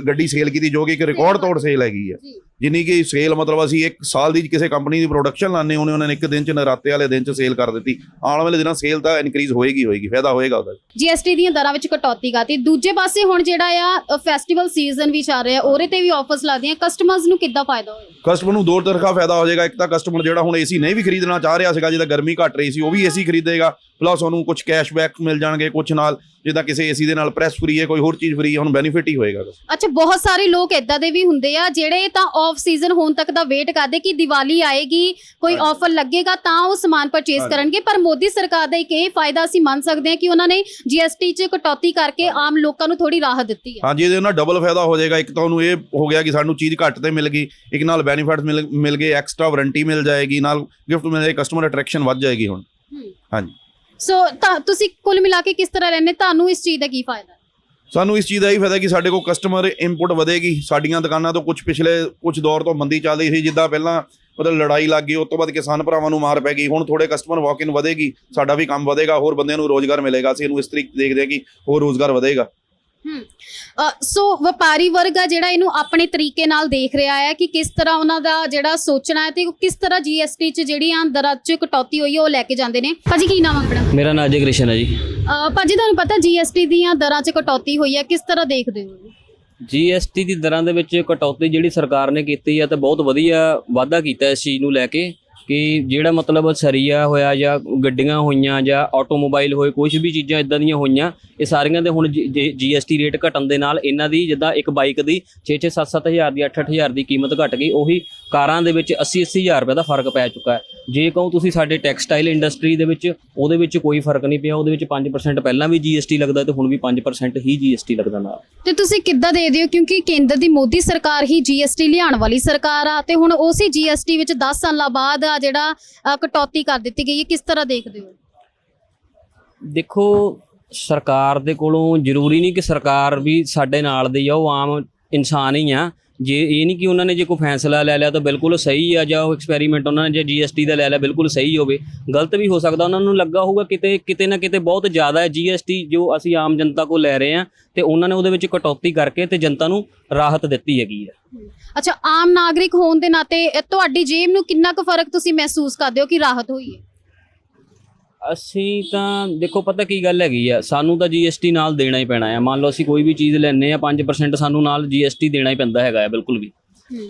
ਗੱਡੀ ਸੇਲ ਕੀਤੀ ਜੋ ਕਿ ਇੱਕ ਰਿਕਾਰਡ ਤੋੜ ਸੇਲ ਹੈਗੀ ਹੈ। ਜੀ। ਜਿੰਨੀ ਕਿ ਸੇਲ ਮਤਲਬ ਅਸੀਂ ਇੱਕ ਸਾਲ ਦੀ ਕਿਸੇ ਕੰਪਨੀ ਦੀ ਪ੍ਰੋਡਕਸ਼ਨ ਲਾਣੇ ਉਹਨੇ ਉਹਨਾਂ ਨੇ ਇੱਕ ਦਿਨ ਚ ਨਰਾਤੇ ਵਾਲੇ ਦਿਨ ਚ ਸੇਲ ਕਰ ਦਿੱਤੀ। ਆਉਣ ਵਾਲੇ ਦਿਨਾਂ ਸੇਲ ਤਾਂ ਇਨਕਰੀਜ਼ ਹੋਏਗੀ ਹੋਏਗੀ ਫਾਇਦਾ ਹੋਏਗਾ ਉਹਦਾ। ਜੀਐਸਟੀ ਦੀਆਂ ਦਰਾਂ ਵਿੱਚ ਕਟੌਤੀ ਕਰਤੀ। ਦੂਜੇ ਪਾਸੇ ਹੁਣ ਜਿਹੜਾ ਆ ਫੈਸਟੀਵਲ ਸੀਜ਼ਨ ਵੀ ਚੱਲ ਰਿਹਾ ਉਹਦੇ ਤੇ ਵੀ ਆਫਰਸ ਲੱਗਦੀਆਂ। ਕਸਟਮਰਸ ਨੂੰ ਕਿੱਦਾਂ ਫਾਇਦਾ ਹੋਏਗਾ? ਕਸਟਮਰ ਨੂੰ ਦੋ ਤਰ੍ਹਾਂ ਫਾਇਦਾ ਹੋ ਜਾਏਗਾ। ਇੱਕ ਤਾਂ ਕਸਟਮਰ ਜਿਹੜਾ ਹੁਣ ਏਸੀ ਨਹੀਂ ਵੀ ਖਰੀਦਣਾ ਚਾਹ ਰਿਹਾ ਸੀਗਾ ਜਿਹਦਾ ਗਰਮੀ ਘਟ ਰਹੀ ਸੀ ਉਹ ਵੀ ਏਸੀ ਖਰੀਦੇਗਾ। ਪਲੱਸ ਉਹਨੂੰ ਕੁਝ ਕੈਸ਼ਬੈਕ ਮਿਲ ਜਾਣਗੇ ਕੁਝ ਨਾਲ ਜਿੱਦਾਂ ਕਿਸੇ ਏਸੀ ਦੇ ਨਾਲ ਪ੍ਰੈਸ ਫ੍ਰੀ ਹੈ ਕੋਈ ਹੋਰ ਚੀਜ਼ ਫ੍ਰੀ ਹੈ ਹੁਣ ਬੈਨੀਫਿਟ ਹੀ ਹੋਏਗਾ। ਅੱਛਾ ਬਹੁਤ ਸਾਰੇ ਲੋਕ ਇਦਾਂ ਦੇ ਵੀ ਹੁੰਦੇ ਆ ਜਿਹੜੇ ਤਾਂ ਆਫ ਸੀਜ਼ਨ ਹੋਣ ਤੱਕ ਦਾ ਵੇਟ ਕਰਦੇ ਕਿ ਦੀਵਾਲੀ ਆਏਗੀ ਕੋਈ। ਆਫਰ ਲੱਗੇਗਾ ਤਾਂ ਉਹ ਸਮਾਨ ਪਰਚੇਸ। ਕਰਨਗੇ। ਪਰ ਮੋਦੀ ਸਰਕਾਰ ਦਾ ਇੱਕ ਇਹ ਫਾਇਦਾ ਅਸੀਂ ਮੰਨ ਸਕਦੇ ਹਾਂ ਕਿ ਉਹਨਾਂ ਨੇ ਜੀਐਸਟੀ 'ਚ ਕਟੌਤੀ ਕਰਕੇ ਆਮ ਲੋਕਾਂ ਨੂੰ ਥੋੜੀ ਰਾਹਤ ਦਿੱਤੀ ਹੈ। ਹਾਂਜੀ ਇਹਦੇ ਨਾਲ ਡਬਲ ਫਾਇਦਾ ਹੋ ਜਾਏਗਾ। ਇੱਕ ਤਾਂ ਉਹਨੂੰ ਇਹ ਹੋ ਗਿਆ ਕਿ ਸਾਨੂੰ ਚੀਜ਼ ਘੱਟ ਤੇ ਮਿਲ ਗਈ। ਇੱਕ ਨਾਲ ਬੈਨੀਫਿਟਸ ਮਿਲ ਮਿਲ ਗਏ ਐਕਸਟਰਾ ਵਾਰੰਟੀ ਮਿਲ ਜਾਏਗੀ ਨਾਲ ਗਿਫਟ ਮਿਲ ਜਾਏਗੀ ਕਸਟਮਰ ਅਟਰੈਕਸ਼ਨ ਵੱਧ ਜਾਏਗੀ ਹੁਣ। ਹਾਂਜੀ। ਸੋ ਤਾਂ ਤੁਸੀਂ ਕੁੱਲ ਮਿਲਾ ਕੇ ਕਿਸ ਤਰ੍ਹਾਂ ਰਹਿੰਦੇ? ਤੁਹਾਨੂੰ ਇਸ ਚੀਜ਼ ਦਾ ਕੀ ਫਾਇਦਾ? ਸਾਨੂੰ ਇਸ ਚੀਜ਼ ਦਾ ਹੀ ਫਾਇਦਾ ਕਿ ਸਾਡੇ ਕੋਲ ਕਸਟਮਰ ਇਨਪੁਟ ਵਧੇਗੀ। ਸਾਡੀਆਂ ਦੁਕਾਨਾਂ ਤੋਂ ਕੁਝ ਪਿਛਲੇ ਕੁਝ ਦੌਰ ਤੋਂ ਮੰਦੀ ਚੱਲ ਰਹੀ ਸੀ, ਜਿੱਦਾਂ ਪਹਿਲਾਂ ਮਤਲਬ ਲੜਾਈ ਲੱਗ ਗਈ, ਉਸ ਤੋਂ ਬਾਅਦ ਕਿਸਾਨ ਭਰਾਵਾਂ ਨੂੰ ਮਾਰ ਪੈ ਗਈ। ਹੁਣ ਥੋੜੇ ਕਸਟਮਰ ਵਾਕ ਇਨ ਵਧੇਗੀ, ਸਾਡਾ ਵੀ ਕੰਮ ਵਧੇਗਾ, ਹੋਰ ਬੰਦਿਆਂ ਨੂੰ ਰੋਜ਼ਗਾਰ ਮਿਲੇਗਾ। ਅਸੀਂ ਇਹਨੂੰ ਇਸ ਤਰੀਕੇ ਦੇਖਦੇ ਹਾਂ ਕਿ ਹੋਰ ਰੋਜ਼ਗਾਰ ਵਧੇਗਾ। ਸੋ ਵਪਾਰੀ ਵਰਗ ਆ ਜਿਹੜਾ ਇਹਨੂੰ ਆਪਣੇ ਤਰੀਕੇ ਨਾਲ ਦੇਖ ਰਿਹਾ ਹੈ ਕਿ ਕਿਸ ਤਰ੍ਹਾਂ ਉਹਨਾਂ ਦਾ ਜਿਹੜਾ ਸੋਚਣਾ ਹੈ ਤੇ ਕਿਸ ਤਰ੍ਹਾਂ ਜੀਐਸਟੀ 'ਚ ਜਿਹੜੀਆਂ ਦਰਾਂ 'ਚ ਕਟੌਤੀ ਹੋਈ ਹੈ ਉਹ ਲੈ ਕੇ ਜਾਂਦੇ ਨੇ। ਭਾਜੀ ਕੀ ਨਾਮ ਆਪਣਾ? ਮੇਰਾ ਨਾਂ ਅਜੇ ਕ੍ਰਿਸ਼ਨ ਹੈ ਜੀ। ਅ, ਭਾਜੀ ਤੁਹਾਨੂੰ ਪਤਾ ਜੀਐਸਟੀ ਦੀਆਂ ਦਰਾਂ 'ਚ ਕਟੌਤੀ ਹੋਈ ਹੈ ਕਿਸ ਤਰ੍ਹਾਂ ਦੇਖਦੇ ਹੋ? ਜੀਐਸਟੀ ਦੀ ਦਰਾਂ ਦੇ ਵਿੱਚ ਕਟੌਤੀ ਜਿਹੜੀ ਸਰਕਾਰ ਨੇ ਕੀਤੀ ਹੈ ਤਾਂ ਬਹੁਤ ਵਧੀਆ ਵਾਅਦਾ ਕੀਤਾ ਇਸ ਚੀਜ਼ ਨੂੰ ਲੈ ਕੇ। ਕਿ ਜਿਹੜਾ ਮਤਲਬ ਸਰੀਆ ਹੋਇਆ ਜਾਂ ਗੱਡੀਆਂ ਹੋਈਆਂ ਜਾਂ ਆਟੋਮੋਬਾਈਲ ਹੋਏ ਕੁਝ ਵੀ ਚੀਜ਼ਾਂ ਇਦਾਂ ਦੀਆਂ ਹੋਈਆਂ, ਇਹ ਸਾਰੀਆਂ ਦੇ ਹੁਣ ਜੀਐਸਟੀ ਰੇਟ ਘਟਣ ਦੇ ਨਾਲ ਇਹਨਾਂ ਦੀ ਜਿੱਦਾਂ ਇੱਕ ਬਾਈਕ ਦੀ 6-6 7-7 ਹਜ਼ਾਰ ਦੀ 8-8 ਹਜ਼ਾਰ ਦੀ ਕੀਮਤ ਘਟ ਗਈ, ਉਹੀ ਕਾਰਾਂ ਦੇ ਵਿੱਚ 80-80 ਹਜ਼ਾਰ ਰੁਪਏ ਦਾ ਫ਼ਰਕ ਪੈ ਚੁੱਕਾ ਹੈ। ਜੇ ਕਹੋ ਤੁਸੀਂ ਸਾਡੇ ਟੈਕਸਟਾਈਲ ਇੰਡਸਟਰੀ ਦੇ ਵਿੱਚ ਉਹਦੇ ਵਿੱਚ ਕੋਈ ਫ਼ਰਕ ਨਹੀਂ ਪਿਆ ਉਹਦੇ ਵਿੱਚ 5% ਪਹਿਲਾਂ ਵੀ ਜੀਐਸਟੀ ਲੱਗਦਾ ਤੇ ਹੁਣ ਵੀ 5% ਹੀ ਜੀਐਸਟੀ ਲੱਗਦਾ ਨਾਲ। ਤੇ ਤੁਸੀਂ ਕਿੱਦਾਂ ਦੇਖਦੇ ਹੋ ਕਿਉਂਕਿ ਕੇਂਦਰ ਦੀ ਮੋਦੀ ਸਰਕਾਰ ਹੀ ਜੀਐਸਟੀ ਲਿਆਉਣ ਵਾਲੀ ਸਰਕਾਰ ਆ ਤੇ ਹੁਣ ਉਸੇ ਜੀਐਸਟੀ ਵਿੱਚ 10 ਸਾਲਾਂ ਬਾਅਦ ਆ ਜਿਹੜਾ ਅ, ਕਟੌਤੀ ਕਰ ਦਿੱਤੀ ਗਈ ਹੈ। ਕਿਸ ਤਰ੍ਹਾਂ ਦੇਖਦੇ ਹੋ? ਦੇਖੋ ਸਰਕਾਰ ਦੇ ਕੋਲੋਂ ਜ਼ਰੂਰੀ ਨਹੀਂ ਕਿ ਸਰਕਾਰ ਵੀ ਸਾਡੇ ਨਾਲ ਦੀ ਆ ਉਹ ਆਮ ਇਨਸਾਨ ਹੀ ਆ। ਜੇ ਇਹ ਨਹੀਂ ਕਿ ਉਹਨਾਂ ਨੇ ਜੇ ਕੋਈ ਫੈਸਲਾ ਲੈ ਲਿਆ ਤਾਂ ਬਿਲਕੁਲ ਸਹੀ ਆ, ਜਾਂ ਉਹ ਐਕਸਪੈਰੀਮੈਂਟ ਉਹਨਾਂ ਨੇ ਜੇ ਜੀਐਸਟੀ ਦਾ ਲੈ ਲਿਆ ਬਿਲਕੁਲ ਸਹੀ ਹੋਵੇ। ਗਲਤ ਵੀ ਹੋ ਸਕਦਾ, ਉਹਨਾਂ ਨੂੰ ਲੱਗਾ ਹੋਊਗਾ ਕਿਤੇ ਕਿਤੇ ਨਾ ਕਿਤੇ ਬਹੁਤ ਜ਼ਿਆਦਾ ਹੈ ਜੀਐਸਟੀ ਜੋ ਅਸੀਂ ਆਮ ਜਨਤਾ ਕੋਲ ਲੈ ਰਹੇ ਆ ਤੇ ਉਹਨਾਂ ਨੇ ਉਹਦੇ ਵਿੱਚ ਕਟੌਤੀ ਕਰਕੇ ਤੇ ਜਨਤਾ ਨੂੰ ਰਾਹਤ ਦਿੱਤੀ ਹੈਗੀ ਆ। ਅੱਛਾ, ਆਮ ਨਾਗਰਿਕ ਹੋਣ ਦੇ ਨਾਤੇ ਤੁਹਾਡੀ ਜੇਬ ਨੂੰ ਕਿੰਨਾ ਕੁ ਫ਼ਰਕ ਤੁਸੀਂ ਮਹਿਸੂਸ ਕਰਦੇ ਹੋ ਕਿ ਰਾਹਤ ਹੋਈ ਹੈ? ਅਸੀਂ ਤਾਂ, ਦੇਖੋ ਪਤਾ ਕੀ ਗੱਲ ਹੈਗੀ ਆ, ਸਾਨੂੰ ਤਾਂ ਜੀਐਸਟੀ ਨਾਲ ਦੇਣਾ ਹੀ ਪੈਣਾ ਆ। ਮੰਨ ਲਓ ਅਸੀਂ ਕੋਈ ਵੀ ਚੀਜ਼ ਲੈਨੇ ਆ 5% ਸਾਨੂੰ ਨਾਲ ਜੀਐਸਟੀ ਦੇਣਾ ਹੀ ਪੈਂਦਾ ਹੈਗਾ ਹੈ ਬਿਲਕੁਲ ਵੀ।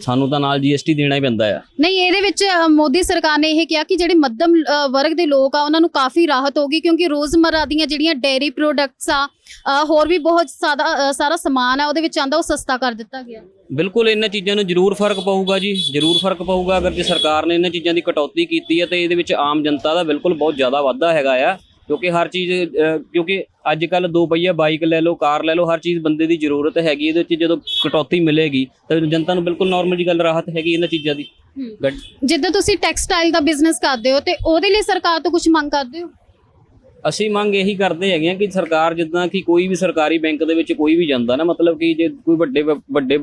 ਸਾਨੂੰ ਤਾਂ ਨਾਲ ਜੀਐਸਟੀ ਦੇਣਾ ਹੀ ਪੈਂਦਾ ਆ। ਨਹੀਂ ਇਹਦੇ ਵਿੱਚ ਅ, ਮੋਦੀ ਸਰਕਾਰ ਨੇ ਇਹ ਕਿਹਾ ਕਿ ਜਿਹੜੇ ਮੱਧਮ ਅ, ਵਰਗ ਦੇ ਲੋਕ ਆ ਉਹਨਾਂ ਨੂੰ ਕਾਫੀ ਰਾਹਤ ਹੋਗੀ ਕਿਉਂਕਿ ਰੋਜ਼ਮਰਰਾ ਦੀਆਂ ਜਿਹੜੀਆਂ ਡੇਅਰੀ ਪ੍ਰੋਡਕਟਸ ਆ ਅ, ਹੋਰ ਵੀ ਬਹੁਤ ਸਾਦਾ ਅ, ਸਾਰਾ ਸਮਾਨ ਆ ਉਹਦੇ ਵਿੱਚ ਆਂਦਾ ਉਹ ਸਸਤਾ ਕਰ ਦਿੱਤਾ ਗਿਆ। ਬਿਲਕੁਲ ਇਹਨਾਂ ਚੀਜ਼ਾਂ ਨੂੰ ਜ਼ਰੂਰ ਫ਼ਰਕ ਪਊਗਾ ਜੀ ਜ਼ਰੂਰ ਫ਼ਰਕ ਪਊਗਾ। ਅਗਰ ਜੇ ਸਰਕਾਰ ਨੇ ਇਹਨਾਂ ਚੀਜ਼ਾਂ ਦੀ ਕਟੌਤੀ ਕੀਤੀ ਹੈ ਤੇ ਇਹਦੇ ਵਿੱਚ ਆਮ ਜਨਤਾ ਦਾ ਬਿਲਕੁਲ ਬਹੁਤ ਜ਼ਿਆਦਾ ਵਾਧਾ ਹੈਗਾ ਆ। ਕਿਉਂਕਿ ਹਰ ਚੀਜ਼ ਕਿਉਂਕਿ ਅੱਜ ਕੱਲ ਦੋ ਪਹੀਆ ਬਾਈਕ ਲੈ ਲਓ ਕਾਰ ਲੈ ਲਓ ਹਰ ਚੀਜ਼ ਬੰਦੇ ਦੀ ਜ਼ਰੂਰਤ ਹੈਗੀ ਇਹਦੇ ਵਿੱਚ ਜਦੋਂ ਕਟੌਤੀ ਮਿਲੇਗੀ ਤਾਂ ਜਨਤਾ ਨੂੰ ਬਿਲਕੁਲ ਨਾਰਮਲ ਜੀ ਗੱਲ ਰਾਹਤ ਹੈਗੀ ਇਹਨਾਂ ਚੀਜ਼ਾਂ ਦੀ। ਗੱਡ- ਜਿੱਦਾਂ ਤੁਸੀਂ ਟੈਕਸਟਾਈਲ ਦਾ ਬਿਜ਼ਨਸ ਕਰਦੇ ਹੋ ਤੇ ਉਹਦੇ ਲਈ ਸਰਕਾਰ ਤੋਂ ਕੁਝ ਮੰਗ ਕਰਦੇ ਹੋ? ਅਸੀਂ ਮੰਗ ਇਹੀ ਕਰਦੇ ਹੈਗੇ ਆ ਕਿ ਸਰਕਾਰ ਜਿੱਦਾਂ ਕਿ ਕੋਈ ਵੀ ਸਰਕਾਰੀ ਬੈਂਕ ਦੇ ਵਿੱਚ ਕੋਈ ਵੀ ਜਾਂਦਾ ਨਾ ਮਤਲਬ ਕਿ ਜੇ ਕੋਈ ਵੱਡੇ ਵ- ਵੱਡੇ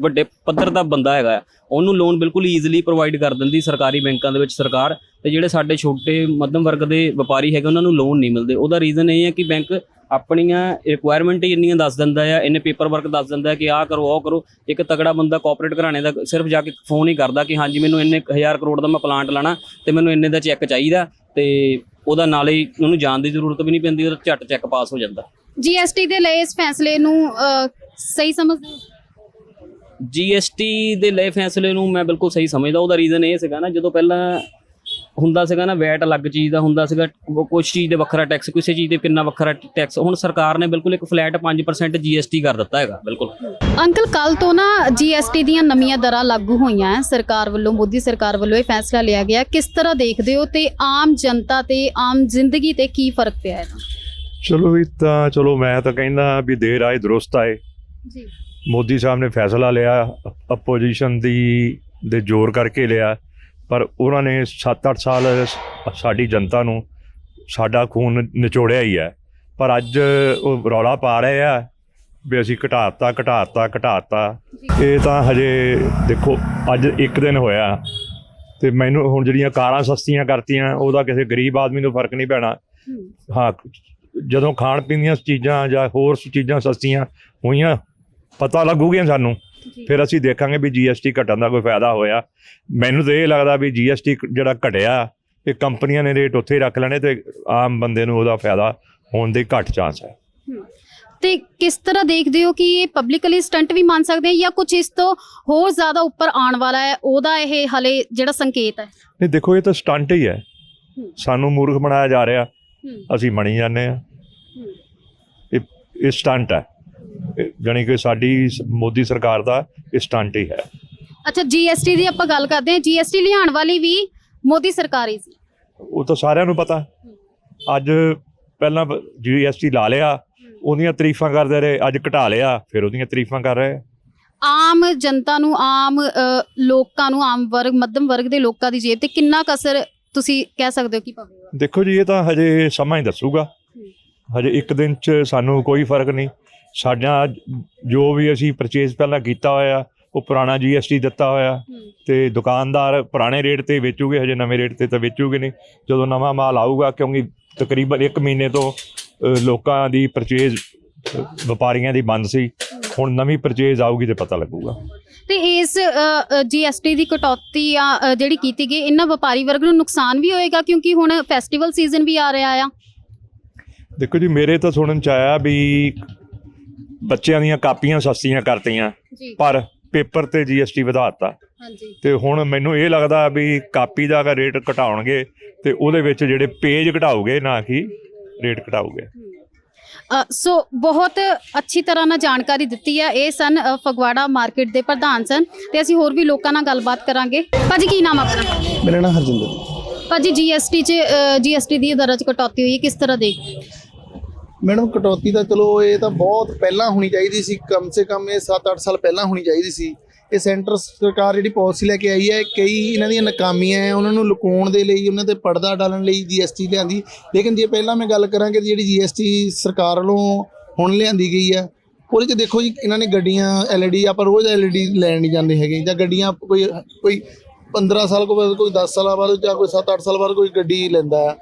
ਵੱਡੇ ਪੱਧਰ ਦਾ ਬੰਦਾ ਹੈਗਾ ਆ, ਉਹਨੂੰ ਲੋਨ ਬਿਲਕੁਲ ਈਜ਼ੀਲੀ ਪ੍ਰੋਵਾਈਡ ਕਰ ਦਿੰਦੀ ਸਰਕਾਰੀ ਬੈਂਕਾਂ ਦੇ ਵਿੱਚ ਸਰਕਾਰ ਤੇ ਜਿਹੜੇ ਸਾਡੇ ਛੋਟੇ ਮੱਧਮ ਵਰਗ ਦੇ ਵਪਾਰੀ ਹੈਗੇ ਉਹਨਾਂ ਨੂੰ ਲੋਨ ਨਹੀਂ ਮਿਲਦੇ। ਉਹਦਾ ਰੀਜ਼ਨ ਇਹ ਹੈ ਕਿ ਬੈਂਕ ਆਪਣੀਆਂ ਰਿਕੁਆਇਰਮੈਂਟ ਹੀ ਇੰਨੀਆਂ ਦੱਸ ਦਿੰਦਾ ਆ ਇੰਨੇ ਪੇਪਰ ਵਰਕ ਦੱਸ ਦਿੰਦਾ ਕਿ ਆਹ ਕਰੋ ਉਹ ਕਰੋ ਇੱਕ ਤਗੜਾ ਬੰਦਾ ਕੋਆਪਰੇਟ ਘਰਾਣੇ ਦਾ ਸਿਰਫ ਜਾ ਕੇ ਫੋਨ ਹੀ ਕਰਦਾ ਕਿ ਹਾਂਜੀ ਮੈਨੂੰ ਇੰਨੇ ਕੁ ਹਜ਼ਾਰ ਕਰੋੜ ਦਾ ਮੈਂ ਪਲਾਂਟ ਲਾਣਾ ਤੇ ਮੈਨੂੰ ਇੰਨੇ ਦਾ ਚੈੱਕ ਚਾਹੀਦਾ ਤੇ ਉਹਦਾ ਨਾਲੇ ਹੀ ਉਹਨੂੰ ਜਾਣ ਦੀ ਜ਼ਰੂਰਤ ਵੀ ਨਹੀਂ ਪੈਂਦੀ ਉਹਦਾ ਝੱਟ ਚੈੱਕ ਪਾਸ ਹੋ ਜਾਂਦਾ। ਜੀਐਸਟੀ ਦੇ ਲਈ ਇਸ ਫੈਸਲੇ ਨੂੰ ਅ, ਸਹੀ ਸਮਝਦੇ ਹੋ? ਜੀਐਸਟੀ ਦੇ ਲਏ ਫੈਸਲੇ ਨੂੰ ਮੈਂ ਬਿਲਕੁਲ ਸਹੀ ਸਮਝਦਾ। ਉਹਦਾ ਰੀਜ਼ਨ ਇਹ ਸੀਗਾ ਨਾ ਜਦੋਂ ਪਹਿਲਾਂ ਹੁੰਦਾ ਸੀਗਾ ਨਾ ਵੈਟ ਅਲੱਗ ਚੀਜ਼ ਦਾ ਹੁੰਦਾ ਸੀਗਾ ਕੁਝ ਚੀਜ਼ ਦੇ ਵੱਖਰਾ ਟੈਕਸ ਕਿਸੇ ਚੀਜ਼ ਦੇ ਕਿੰਨਾ ਵੱਖਰਾ ਟੈਕਸ ਹੁਣ ਸਰਕਾਰ ਨੇ ਬਿਲਕੁਲ ਇੱਕ ਫਲੈਟ 5% ਜੀਐਸਟੀ ਕਰ ਦਿੱਤਾ ਹੈਗਾ ਬਿਲਕੁਲ। ਅੰਕਲ ਕੱਲ ਤੋਂ ਨਾ ਜੀਐਸਟੀ ਦੀਆਂ ਨਵੀਆਂ ਦਰਾਂ ਲਾਗੂ ਹੋਈਆਂ ਹੈ। ਸਰਕਾਰ ਵੱਲੋਂ ਮੋਦੀ ਸਰਕਾਰ ਵੱਲੋਂ ਇਹ ਫੈਸਲਾ ਲਿਆ ਗਿਆ ਕਿਸ ਤਰ੍ਹਾਂ ਦੇਖਦੇ ਹੋ ਤੇ ਆਮ ਜਨਤਾ ਤੇ ਆਮ ਜ਼ਿੰਦਗੀ ਤੇ ਕੀ ਫ਼ਰਕ ਪਿਆ ਇਹਦਾ? ਚਲੋ ਵੀ ਤਾਂ ਚਲੋ ਮੈਂ ਤਾਂ ਕਹਿੰਦਾ ਵੀ ਦੇਰ ਆਏ ਦਰੁਸਤ ਆਏ ਜੀ। ਮੋਦੀ ਸਾਹਿਬ ਨੇ ਫੈਸਲਾ ਲਿਆ ਆਪੋਜੀਸ਼ਨ ਦੀ ਦੇ ਜ਼ੋਰ ਕਰਕੇ ਲਿਆ। ਪਰ ਉਹਨਾਂ ਨੇ 7-8 ਸਾਲ ਸਾਡੀ ਜਨਤਾ ਨੂੰ ਸਾਡਾ ਖੂਨ ਨਿਚੋੜਿਆ ਹੀ ਹੈ। ਪਰ ਅੱਜ ਉਹ ਰੌਲਾ ਪਾ ਰਹੇ ਆ ਵੀ ਅਸੀਂ ਘਟਾਤਾ ਘਟਾਤਾ ਘਟਾਤਾ। ਇਹ ਤਾਂ ਹਜੇ ਦੇਖੋ, ਅੱਜ ਇੱਕ ਦਿਨ ਹੋਇਆ ਤੇ ਮੈਨੂੰ ਹੁਣ ਜਿਹੜੀਆਂ ਕਾਰਾਂ ਸਸਤੀਆਂ ਕਰਤੀਆਂ, ਉਹਦਾ ਕਿਸੇ ਗਰੀਬ ਆਦਮੀ ਨੂੰ ਫ਼ਰਕ ਨਹੀਂ ਪੈਣਾ। ਹਾਂ, ਜਦੋਂ ਖਾਣ ਪੀਣ ਦੀਆਂ ਚੀਜ਼ਾਂ ਜਾਂ ਹੋਰ ਚੀਜ਼ਾਂ ਸਸਤੀਆਂ ਹੋਈਆਂ, ਪਤਾ ਲੱਗੂਗੀਆਂ ਸਾਨੂੰ। ਫਿਰ ਅਸੀਂ ਦੇਖਾਂਗੇ ਵੀ ਜੀਐਸਟੀ ਘਟਣ ਦਾ ਕੋਈ ਫਾਇਦਾ ਹੋਇਆ। ਮੈਨੂੰ ਤਾਂ ਇਹ ਲੱਗਦਾ ਵੀ ਜੀਐਸਟੀ ਜਿਹੜਾ ਘਟਿਆ ਇਹ ਕੰਪਨੀਆਂ ਨੇ ਰੇਟ ਉੱਥੇ ਰੱਖ ਲੈਣੇ ਤੇ ਆਮ ਬੰਦੇ ਨੂੰ ਉਹਦਾ ਫਾਇਦਾ ਹੋਣ ਦੇ ਘੱਟ ਚਾਂਸ ਹੈ। ਤੇ ਕਿਸ ਤਰ੍ਹਾਂ ਦੇਖਦੇ ਹੋ ਕਿ ਇਹ ਪਬਲਿਕਲੀ ਸਟੰਟ ਵੀ ਮੰਨ ਸਕਦੇ ਆ ਜਾਂ ਕੁਝ ਇਸ ਤੋਂ ਹੋਰ ਜ਼ਿਆਦਾ ਉੱਪਰ ਆਉਣ ਵਾਲਾ ਹੈ? ਉਹਦਾ ਇਹ ਹਲੇ ਜਿਹੜਾ ਸੰਕੇਤ ਹੈ। ਨਹੀਂ ਦੇਖੋ ਇਹ ਤਾਂ ਸਟੰਟ ਹੀ ਹੈ। ਹੂੰ। ਸਾਨੂੰ ਮੂਰਖ ਬਣਾਇਆ ਜਾ ਰਿਹਾ। ਅਸੀਂ ਬਣੀ ਜਾਂਦੇ ਆ ਇਹ ਇਹ ਸਟੰਟ ਹੈ। ਜਾਣੀ ਕਿ ਸਾਡੀ ਮੋਦੀ ਸਰਕਾਰ ਦਾ ਇਹ ਸਟੰਟ ਹੀ ਹੈ। ਅੱਛਾ ਜੀਐਸਟੀ ਦੀ ਆਪਾਂ ਗੱਲ ਕਰਦੇ ਹਾਂ। ਜੀਐਸਟੀ ਲਿਆਉਣ ਵਾਲੀ ਵੀ ਮੋਦੀ ਸਰਕਾਰ ਹੀ ਸੀ। ਉਹ ਤਾਂ ਸਾਰਿਆਂ ਨੂੰ ਪਤਾ। ਅੱਜ ਪਹਿਲਾਂ ਜੀਐਸਟੀ ਲਾ ਲਿਆ। ਉਹਦੀਆਂ ਤਾਰੀਫਾਂ ਕਰਦੇ ਰਹੇ। ਅੱਜ ਘਟਾ ਲਿਆ। ਫਿਰ ਉਹਦੀਆਂ ਤਾਰੀਫਾਂ ਕਰ ਰਹੇ। ਆਮ ਜਨਤਾ ਨੂੰ ਆਮ ਲੋਕਾਂ ਨੂੰ ਆਮ ਵਰਗ ਮੱਧਮ ਵਰਗ ਦੇ ਲੋਕਾਂ ਦੀ ਜੇਬ ਤੇ ਕਿੰਨਾ ਕਸਰ ਤੁਸੀਂ ਕਹਿ ਸਕਦੇ ਹੋ ਕਿ ਪਵੇਗਾ? ਦੇਖੋ ਜੀ ਇਹ ਤਾਂ ਹਜੇ ਸਮਾਂ ਹੀ ਦੱਸੂਗਾ। ਹਜੇ ਇੱਕ ਦਿਨ 'ਚ ਸਾਨੂੰ ਕੋਈ ਫ਼ਰਕ ਨਹੀਂ। ਸਾਡਾ ਜੋ ਵੀ ਅਸੀਂ ਪਰਚੇਜ਼ ਪਹਿਲਾਂ ਕੀਤਾ ਹੋਇਆ ਉਹ ਪੁਰਾਣਾ ਜੀਐਸਟੀ ਦਿੱਤਾ ਹੋਇਆ ਤੇ ਦੁਕਾਨਦਾਰ ਪੁਰਾਣੇ ਰੇਟ ਤੇ ਵੇਚੂਗੇ ਹਜੇ ਨਵੇਂ ਰੇਟ ਤੇ ਤਾਂ ਵੇਚੂਗੇ ਨਹੀਂ। ਜਦੋਂ ਨਵਾਂ ਮਾਲ ਆਊਗਾ ਕਿਉਂਕਿ ਤਕਰੀਬਨ 1 ਮਹੀਨੇ ਤੋਂ ਲੋਕਾਂ ਦੀ ਪਰਚੇਜ਼ ਵਪਾਰੀਆਂ ਦੀ ਬੰਦ ਸੀ। ਹੁਣ ਨਵੀਂ ਪਰਚੇਜ਼ ਆਊਗੀ ਤੇ ਪਤਾ ਲੱਗੂਗਾ। ਤੇ ਇਸ ਜੀਐਸਟੀ ਦੀ ਕਟੌਤੀ ਆ ਜਿਹੜੀ ਕੀਤੀ ਗਈ ਇਹਨਾਂ ਵਪਾਰੀ ਵਰਗ ਨੂੰ ਨੁਕਸਾਨ ਵੀ ਹੋਏਗਾ ਕਿਉਂਕਿ ਹੁਣ ਫੈਸਟੀਵਲ ਸੀਜ਼ਨ ਵੀ ਆ ਰਿਹਾ ਆ? ਦੇਖੋ ਜੀ ਮੇਰੇ ਤਾਂ ਸੁਣਨ ਚ ਆਇਆ ਵੀ ਬੱਚਿਆਂ ਦੀਆਂ ਕਾਪੀਆਂ ਸਸਤੀਆਂ ਕਰਤੀਆਂ ਜੀ। ਪਰ ਪੇਪਰ ਤੇ ਜੀਐਸਟੀ ਵਧਾਤਾ। ਹਾਂਜੀ। ਤੇ ਹੁਣ ਮੈਨੂੰ ਇਹ ਲੱਗਦਾ ਵੀ ਕਾਪੀ ਦਾ ਅਗਰ ਰੇਟ ਘਟਾਉਣਗੇ ਤੇ ਉਹਦੇ ਵਿੱਚ ਜਿਹੜੇ ਪੇਜ ਘਟਾਓਗੇ ਨਾ ਕਿ ਰੇਟ ਘਟਾਓਗੇ ਅ, ਸੋ ਬਹੁਤ ਅੱਛੀ ਤਰ੍ਹਾਂ ਨਾਲ ਜਾਣਕਾਰੀ ਦਿੱਤੀ ਹੈ ਇਹ ਸਨ ਫਗਵਾੜਾ ਮਾਰਕੀਟ ਦੇ ਪ੍ਰਧਾਨ ਸਨ। ਤੇ ਅਸੀਂ ਹੋਰ ਵੀ ਲੋਕਾਂ ਨਾਲ ਗੱਲਬਾਤ ਕਰਾਂਗੇ। ਭਾਜੀ ਕੀ ਨਾਮ ਆਪਣਾ? ਮੇਰਾ ਨਾਮ ਹਰਜਿੰਦਰ। ਭਾਜੀ ਜੀਐਸਟੀ ਚ ਜੀਐਸਟੀ ਦੀ ਦਰਾਂ ਚ ਕਟੌਤੀ ਹੋਈ ਹੈ ਕਿਸ ਤਰ੍ਹਾਂ ਹੋ? ਮੈਡਮ, ਕਟੌਤੀ ਤਾਂ ਚਲੋ ਇਹ ਤਾਂ ਬਹੁਤ ਪਹਿਲਾਂ ਹੋਣੀ ਚਾਹੀਦੀ ਸੀ, ਕਮ ਸੇ ਕਮ ਇਹ 7-8 ਸਾਲ ਪਹਿਲਾਂ ਹੋਣੀ ਚਾਹੀਦੀ ਸੀ। ਇਹ ਸੈਂਟਰ ਸਰਕਾਰ ਜਿਹੜੀ ਪਾਲਿਸੀ ਲੈ ਕੇ ਆਈ ਹੈ, ਕਈ ਇਹਨਾਂ ਦੀਆਂ ਨਾਕਾਮੀਆਂ ਹੈ, ਉਹਨਾਂ ਨੂੰ ਲੁਕਾਉਣ ਦੇ ਲਈ, ਉਹਨਾਂ ਤੇ ਪਰਦਾ ਡਾਲਣ ਲਈ ਜੀਐਸਟੀ ਲਿਆਂਦੀ। ਲੇਕਿਨ ਜੇ ਪਹਿਲਾਂ ਮੈਂ ਗੱਲ ਕਰਾਂ ਕਿ ਜਿਹੜੀ ਜੀਐਸਟੀ ਸਰਕਾਰ ਵੱਲੋਂ ਹੁਣ ਲਿਆਂਦੀ ਗਈ ਹੈ, ਉਹਦੇ 'ਚ ਦੇਖੋ ਜੀ, ਇਹਨਾਂ ਨੇ ਗੱਡੀਆਂ ਐਲਈਡੀ ਆਪਾਂ ਰੋਜ਼ ਐਲਈਡੀ ਲੈਣ ਨਹੀਂ ਜਾਂਦੇ ਹੈਗੇ, ਜਾਂ ਗੱਡੀਆਂ ਕੋਈ ਕੋਈ 15 ਸਾਲ ਕੋ ਬਾਅਦ, ਕੋਈ 10 ਸਾਲਾਂ ਬਾਅਦ, ਜਾਂ ਕੋਈ 7-8 ਸਾਲ ਬਾਅਦ ਕੋਈ ਗੱਡੀ ਲੈਂਦਾ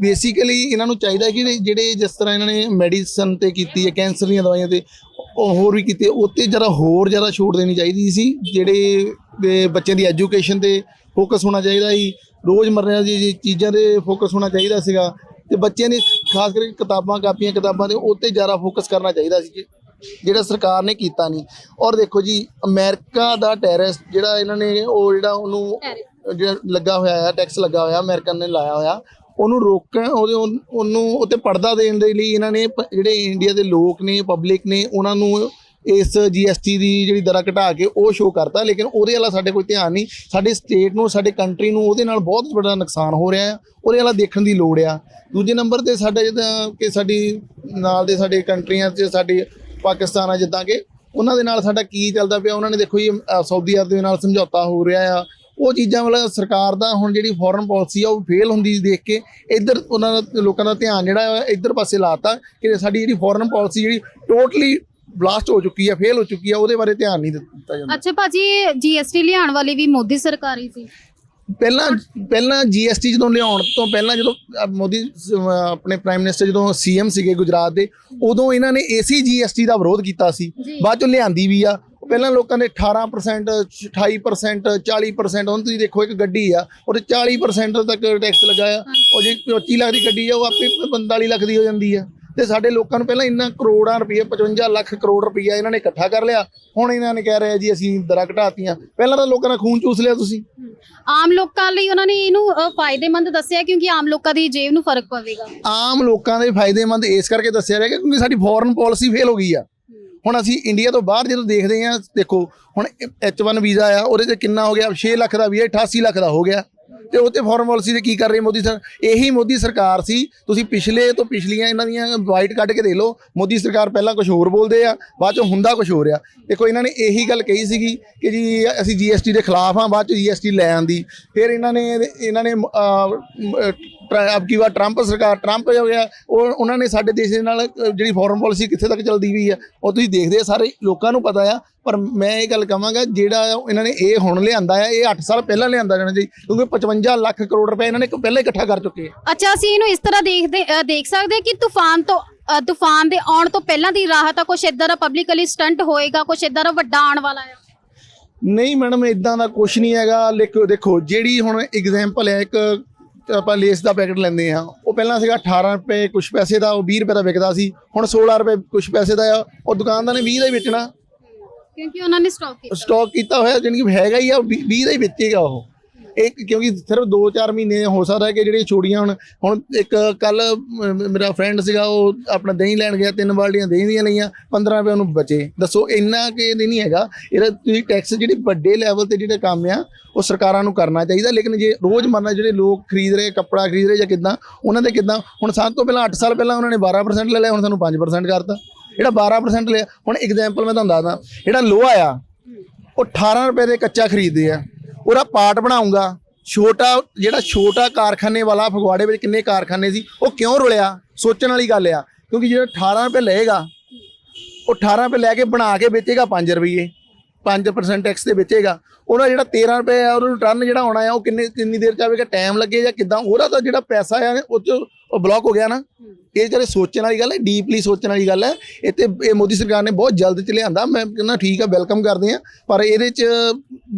ਬੇਸਿਕਲੀ ਇਹਨਾਂ ਨੂੰ ਚਾਹੀਦਾ ਕਿ ਜਿਹੜੇ- ਜਿਸ ਤਰ੍ਹਾਂ ਇਹਨਾਂ ਨੇ ਮੈਡੀਸਨ ਤੇ ਕੀਤੀ ਹੈ ਕੈਂਸਰ ਦੀਆਂ ਦਵਾਈਆਂ ਤੇ ਉਹ ਹੋਰ ਵੀ ਕੀਤੀ ਉੱਤੇ ਜਰਾ ਹੋਰ ਜ਼ਿਆਦਾ ਛੂਟ ਦੇਣੀ ਚਾਹੀਦੀ ਸੀ ਜਿਹੜੇ ਬੱਚਿਆਂ ਦੀ ਐਜੂਕੇਸ਼ਨ ਤੇ ਫੋਕਸ ਹੋਣਾ ਚਾਹੀਦਾ ਸੀ ਰੋਜ਼ਮਰਰਾ ਦੀ ਚੀਜ਼ਾਂ ਤੇ ਫੋਕਸ ਹੋਣਾ ਚਾਹੀਦਾ ਸੀਗਾ ਤੇ ਬੱਚਿਆਂ ਦੀ ਖਾਸ ਕਰਕੇ ਕਿਤਾਬਾਂ ਕਾਪੀਆਂ ਕਿਤਾਬਾਂ ਦੇ ਉੱਤੇ ਜ਼ਿਆਦਾ ਫੋਕਸ ਕਰਨਾ ਚਾਹੀਦਾ ਸੀ ਜਿਹੜਾ ਸਰਕਾਰ ਨੇ ਕੀਤਾ ਨਹੀਂ। ਔਰ ਦੇਖੋ ਜੀ ਅਮਰੀਕਾ ਦਾ ਟੈਰਰਿਸ ਜਿਹੜਾ ਇਹਨਾਂ ਨੇ ਉਹ ਜਿਹੜਾ ਉਹਨੂੰ ਜਿਹੜਾ ਲੱਗਾ ਹੋਇਆ ਹੈ ਟੈਕਸ ਲੱਗਾ ਹੋਇਆ ਅਮਰੀਕਨ ਨੇ ਲਾਇਆ ਹੋਇਆ ਉਹਨੂੰ ਰੋਕਣ ਉਹਦੇ ਉਨ- ਉਹਨੂੰ ਉੱਤੇ ਪਰਦਾ ਦੇਣ ਦੇ ਲਈ ਇਹਨਾਂ ਨੇ ਪ- ਜਿਹੜੇ ਇੰਡੀਆ ਦੇ ਲੋਕ ਨੇ ਪਬਲਿਕ ਨੇ, ਉਹਨਾਂ ਨੂੰ ਇਸ ਜੀਐਸਟੀ ਦੀ ਜਿਹੜੀ ਦਰਾਂ ਘਟਾ ਕੇ ਉਹ ਸ਼ੋਅ ਕਰਤਾ। ਲੇਕਿਨ ਉਹਦੇ ਵਾਲਾ ਸਾਡੇ ਕੋਈ ਧਿਆਨ ਨਹੀਂ। ਸਾਡੇ ਸਟੇਟ ਨੂੰ, ਸਾਡੇ ਕੰਟਰੀ ਨੂੰ ਉਹਦੇ ਨਾਲ ਬਹੁਤ ਵੱਡਾ ਨੁਕਸਾਨ ਹੋ ਰਿਹਾ ਹੈ ਉਹਦੇ ਵਾਲਾ ਦੇਖਣ ਦੀ ਲੋੜ ਆ। ਦੂਜੇ ਨੰਬਰ ਤੇ ਸਾਡਾ ਜਿੱਦਾਂ ਕਿ ਸਾਡੀ ਨਾਲ ਦੇ ਸਾਡੇ ਕੰਟਰੀਆਂ 'ਚ, ਸਾਡੇ ਪਾਕਿਸਤਾਨ ਆ ਜਿੱਦਾਂ ਕਿ ਉਹਨਾਂ ਦੇ ਨਾਲ ਸਾਡਾ ਕੀ ਚੱਲਦਾ ਪਿਆ? ਉਹਨਾਂ ਨੇ ਦੇਖੋ ਜੀ ਸਾਊਦੀ ਅਰਬ ਦੇ ਨਾਲ ਸਮਝੌਤਾ ਹੋ ਰਿਹਾ ਆ। ਉਹ ਚੀਜ਼ਾਂ ਵਾਲਾ ਸਰਕਾਰ ਦਾ ਹੁਣ ਜਿਹੜੀ ਫੋਰਨ ਪਾਲਿਸੀ ਆ ਉਹ ਫੇਲ ਹੁੰਦੀ ਦੇਖ ਕੇ। ਇੱਧਰ ਉਹਨਾਂ ਦਾ ਲੋਕਾਂ ਦਾ ਧਿਆਨ ਜਿਹੜਾ ਇੱਧਰ ਪਾਸੇ ਲਾਤਾ ਕਿ ਸਾਡੀ ਜਿਹੜੀ ਫੋਰਨ ਪਾਲਿਸੀ ਜਿਹੜੀ ਟੋਟਲੀ ਬਲਾਸਟ ਹੋ ਚੁੱਕੀ ਆ ਫੇਲ ਹੋ ਚੁੱਕੀ ਆ ਉਹਦੇ ਬਾਰੇ ਧਿਆਨ ਨਹੀਂ ਦਿੱਤਾ ਜਾਂਦਾ। ਅੱਛਾ ਭਾਜੀ ਜੀਐਸਟੀ ਲਿਆਉਣ ਵਾਲੀ ਵੀ ਮੋਦੀ ਸਰਕਾਰ ਹੀ ਸੀ। ਪਹਿਲਾਂ ਪਹਿਲਾਂ ਜੀਐਸਟੀ ਜਦੋਂ ਲਿਆਉਣ ਤੋਂ ਪਹਿਲਾਂ ਜਦੋਂ ਮੋਦੀ ਆਪਣੇ ਪ੍ਰਾਈਮ ਮਿਨਿਸਟਰ ਜਦੋਂ ਸੀਐਮ ਸੀਗੇ ਗੁਜਰਾਤ ਦੇ ਉਦੋਂ ਇਹਨਾਂ ਨੇ ਏਸੀ ਜੀਐਸਟੀ ਦਾ ਵਿਰੋਧ ਕੀਤਾ ਸੀ। ਬਾਅਦ ਚੋਂ ਲਿਆਂਦੀ ਵੀ ਆ। ਪਹਿਲਾਂ ਲੋਕਾਂ ਨੇ 18% 28% 40% ਹੁਣ ਤੁਸੀਂ ਦੇਖੋ ਇੱਕ ਗੱਡੀ ਆ ਉਹਦੇ 40% ਤੱਕ ਟੈਕਸ ਲਗਾਇਆ ਉਹ ਜੇ 25 ਲੱਖ ਦੀ ਗੱਡੀ ਆ ਉਹ ਆਪੇ 45 ਲੱਖ ਦੀ ਹੋ ਜਾਂਦੀ ਆ। ਤੇ ਸਾਡੇ ਲੋਕਾਂ ਨੂੰ ਪਹਿਲਾਂ ਇੰਨਾ ਕਰੋੜਾਂ ਰੁਪਏ 55 ਲੱਖ ਕਰੋੜ ਰੁਪਈਆ ਇਹਨਾਂ ਨੇ ਇਕੱਠਾ ਕਰ ਲਿਆ। ਹੁਣ ਇਹਨਾਂ ਨੇ ਕਹਿ ਰਿਹਾ ਜੀ ਅਸੀਂ ਦਰਾਂ ਘਟਾਤੀਆਂ। ਪਹਿਲਾਂ ਤਾਂ ਲੋਕਾਂ ਦਾ ਖੂਨ ਚੂਸ ਲਿਆ ਤੁਸੀਂ। ਆਮ ਲੋਕਾਂ ਲਈ ਉਹਨਾਂ ਨੇ ਇਹਨੂੰ ਫਾਇਦੇਮੰਦ ਦੱਸਿਆ ਕਿਉਂਕਿ ਆਮ ਲੋਕਾਂ ਦੀ ਜੇਬ ਨੂੰ ਫ਼ਰਕ ਪਵੇਗਾ। ਆਮ ਲੋਕਾਂ ਦੇ ਫਾਇਦੇਮੰਦ ਇਸ ਕਰਕੇ ਦੱਸਿਆ ਰਿਹਾ ਕਿਉਂਕਿ ਸਾਡੀ ਫੋਰਨ ਪਾਲਿਸੀ ਫੇਲ ਹੋ ਗਈ ਆ। ਹੁਣ ਅਸੀਂ ਇੰਡੀਆ ਤੋਂ ਬਾਹਰ ਜਦੋਂ ਦੇਖਦੇ ਹਾਂ, ਦੇਖੋ, ਹੁਣ H1 ਵੀਜ਼ਾ ਆ ਉਹਦੇ ਤੇ ਕਿੰਨਾ ਹੋ ਗਿਆ? 6 ਲੱਖ ਦਾ ਵੀਜ਼ਾ 88 ਲੱਖ ਦਾ ਹੋ ਗਿਆ। ਤੇ ਉਹ ਤੇ ਫੋਰਨ ਪਾਲਿਸੀ ਤੇ ਕੀ ਕਰ ਰਹੀ ਮੋਦੀ ਸਰ? ਇਹੀ ਮੋਦੀ ਸਰਕਾਰ ਸੀ, ਤੁਸੀਂ ਪਿਛਲੇ ਤੋਂ ਪਿਛਲੀਆਂ ਇਹਨਾਂ ਦੀਆਂ ਵਾਈਟ ਕੱਢ ਕੇ ਦੇ ਲਓ। ਮੋਦੀ ਸਰਕਾਰ ਪਹਿਲਾਂ ਕੁਝ ਹੋਰ ਬੋਲਦੇ ਆ, ਬਾਅਦ ਚੋਂ ਹੁੰਦਾ ਕੁਝ ਹੋਰ ਆ। ਦੇਖੋ, ਇਹਨਾਂ ਨੇ ਇਹੀ ਗੱਲ ਕਹੀ ਸੀਗੀ ਕਿ ਜੀ, ਅਸੀਂ ਜੀਐਸਟੀ ਦੇ ਖਿਲਾਫ ਆ ਬਾਅਦ ਚ ਜੀਐਸਟੀ ਲੈ ਆਂਦੀ। ਫਿਰ ਇਹਨਾਂ ਨੇ ਇਹਨਾਂ ਨੇ ਟਰ- ਅਬ ਕੀ ਵਾਰ ਟਰੰਪ ਸਰਕਾਰ ਟਰੰਪ ਹੋ ਗਿਆ ਉਹ ਉਹਨਾਂ ਨੇ ਸਾਡੇ ਦੇਸ਼ ਦੇ ਨਾਲ ਜਿਹੜੀ ਫੋਰਨ ਪਾਲਿਸੀ ਕਿੱਥੇ ਤੱਕ ਚੱਲਦੀ ਵੀ ਆ ਉਹ ਤੁਸੀਂ ਦੇਖਦੇ ਆ ਸਾਰੇ ਲੋਕਾਂ ਨੂੰ ਪਤਾ ਆ। ਪਰ ਮੈਂ ਇਹ ਗੱਲ ਕਹਾਂਗਾ ਜਿਹੜਾ ਇਹਨਾਂ ਨੇ ਇਹ ਹੁਣ ਲਿਆਂਦਾ ਆ ਇਹ 8 ਸਾਲ ਪਹਿਲਾਂ ਲਿਆਂਦਾ ਜਾਣਾ ਜੀ ਕਿਉਂਕਿ 55 ਲੱਖ ਕਰੋੜ ਰੁਪਏ ਇਹਨਾਂ ਨੇ ਪਹਿਲਾਂ ਇਕੱਠਾ ਕਰ ਚੁੱਕੇ ਆ। ਅੱਛਾ ਅਸੀਂ ਇਹਨੂੰ ਇਸ ਤਰ੍ਹਾਂ ਦੇਖਦੇ ਦੇਖ ਸਕਦੇ ਕਿ ਤੂਫਾਨ ਤੋਂ ਤੂਫਾਨ ਦੇ ਆਉਣ ਤੋਂ ਪਹਿਲਾਂ ਦੀ ਰਾਹਤ ਆ ਕੁਝ ਇਦਾਂ ਦਾ ਪਬਲਿਕਲੀ ਸਟੰਟ ਹੋਏਗਾ ਕੁਝ ਇਦਾਂ ਦਾ ਵੱਡਾ ਆਉਣ ਵਾਲਾ ਹੈ ਨਹੀਂ ਮੈਡਮ ਇਦਾਂ ਦਾ ਕੁਝ ਨਹੀਂ ਹੈਗਾ। ਦੇਖੋ ਜਿਹੜੀ ਹੁਣ ਐਗਜ਼ਾਮਪਲ ਹੈ ਇੱਕ ਆਪਾਂ ਲੇਸ ਦਾ ਪੈਕਟ ਲੈਂਦੇ ਆ ਉਹ ਪਹਿਲਾਂ ਸੀਗਾ 18 ਰੁਪਏ ਕੁਝ ਪੈਸੇ ਦਾ ਉਹ 20 ਰੁਪਏ ਦਾ ਵਿਕਦਾ ਸੀ। ਹੁਣ 16 ਰੁਪਏ ਕੁਝ ਪੈਸੇ ਦਾ ਆ। ਉਹ ਦੁਕਾਨਦਾਰ ਨੇ 20 ਦਾ ਹੀ ਵੇਚਣਾ। ਕਿਉਂਕਿ ਉਹਨਾਂ ਨੇ ਸਟਾਕ ਕੀਤਾ। ਸਟਾਕ ਕੀਤਾ ਹੋਇਆ ਕਿ ਹੈਗਾ ਹੀ ਆ 20 ਦਾ ਹੀ ਵੇਚੇਗਾ ਉਹ। ਇਹ ਕਿਉਂਕਿ ਸਿਰਫ 2-4 ਮਹੀਨੇ ਹੋ ਸਕਦਾ ਕਿ ਜਿਹੜੀਆਂ ਛੋੜੀਆਂ ਹੁਣ ਹੁਣ ਇੱਕ ਕੱਲ ਮੇਰਾ ਫਰੈਂਡ ਸੀਗਾ, ਉਹ ਆਪਣਾ ਦਹੀਂ ਲੈਣ ਗਿਆ, ਤਿੰਨ ਬਾਲਟੀਆਂ ਦਹੀਂ ਦੀਆਂ ਲਈਆਂ 15 ਰੁਪਏ ਉਹਨੂੰ ਬਚੇ। ਦੱਸੋ, ਇੰਨਾ ਕਿ ਨਹੀਂ ਹੈਗਾ। ਇਹਦਾ ਤੁਸੀਂ ਟੈਕਸ ਜਿਹੜੀ ਵੱਡੇ ਲੈਵਲ ਤੇ ਜਿਹੜੇ ਕੰਮ ਆ, ਉਹ ਸਰਕਾਰਾਂ ਨੂੰ ਕਰਨਾ ਚਾਹੀਦਾ। ਲੇਕਿਨ ਜੇ ਰੋਜ਼ਮਰਨਾ ਜਿਹੜੇ ਲੋਕ ਖਰੀਦ ਰਹੇ, ਕੱਪੜਾ ਖਰੀਦ ਰਹੇ ਜਾਂ ਕਿਦਾਂ, ਉਹਨਾਂ ਦੇ ਕਿਦਾਂ, ਹੁਣ ਸਭ ਤੋਂ ਪਹਿਲਾਂ 8 ਸਾਲ ਪਹਿਲਾਂ ਉਹਨਾਂ ਨੇ 12% ਲੈ ਲਿਆ, ਹੁਣ ਸਾਨੂੰ 5% ਕਰਤਾ। ਜਿਹੜਾ 12% ਲਿਆ, ਹੁਣ ਐਗਜ਼ਾਮਪਲ ਮੈਂ ਤੁਹਾਨੂੰ ਦੱਸਦਾ। ਜਿਹੜਾ ਲੋਹਾ ਆ, ਉਹ 18 ਰੁਪਏ ਦੇ ਕੱਚਾ ਖਰੀਦਦੇ ਆ। ਉਹਦਾ ਪਾਰਟ ਬਣਾਉਂਗਾ। ਛੋਟਾ, ਜਿਹੜਾ ਛੋਟਾ ਕਾਰਖਾਨੇ ਵਾਲਾ ਫਗਵਾੜੇ ਵਿੱਚ ਕਿੰਨੇ ਕਾਰਖਾਨੇ ਸੀ, ਉਹ ਕਿਉਂ ਰੁਲਿਆ? ਸੋਚਣ ਵਾਲੀ ਗੱਲ ਆ। ਕਿਉਂਕਿ ਜਿਹੜਾ 18 ਰੁਪਏ ਲਏਗਾ, ਉਹ 18 ਰੁਪਏ ਲੈ ਕੇ ਬਣਾ ਕੇ ਵੇਚੇਗਾ 5 ਰੁਪਏ 5% ਟੈਕਸ ਤੇ ਵੇਚੇਗਾ। ਉਹਦਾ ਜਿਹੜਾ 13 ਰੁਪਏ ਆ ਉਹਨੂੰ ਟਰਨ ਜਿਹੜਾ ਆਉਣਾ ਆ, ਉਹ ਕਿੰਨੇ ਕਿੰਨੀ ਦੇਰ ਚ ਆਵੇਗਾ? ਟਾਈਮ ਲੱਗੇ ਜਾਂ ਕਿਦਾਂ? ਉਹਦਾ ਤਾਂ ਜਿਹੜਾ ਪੈਸਾ ਆ ਉਹ 'ਚ ਉਹ ਬਲੌਕ ਹੋ ਗਿਆ ਨਾ। ਇਹ ਜਿਹੜੇ ਸੋਚਣ ਵਾਲੀ ਗੱਲ ਹੈ ਡੀਪਲੀ ਸੋਚਣ ਵਾਲੀ ਗੱਲ ਹੈ। ਇਹ ਤੇ ਇਹ ਮੋਦੀ ਸਰਕਾਰ ਨੇ ਬਹੁਤ ਜਲਦ ਚ ਲਿਆਂਦਾ। ਮੈਂ ਕਹਿੰਦਾ ਠੀਕ ਆ ਵੈਲਕਮ ਕਰਦੇ ਆ ਪਰ ਇਹਦੇ ਚ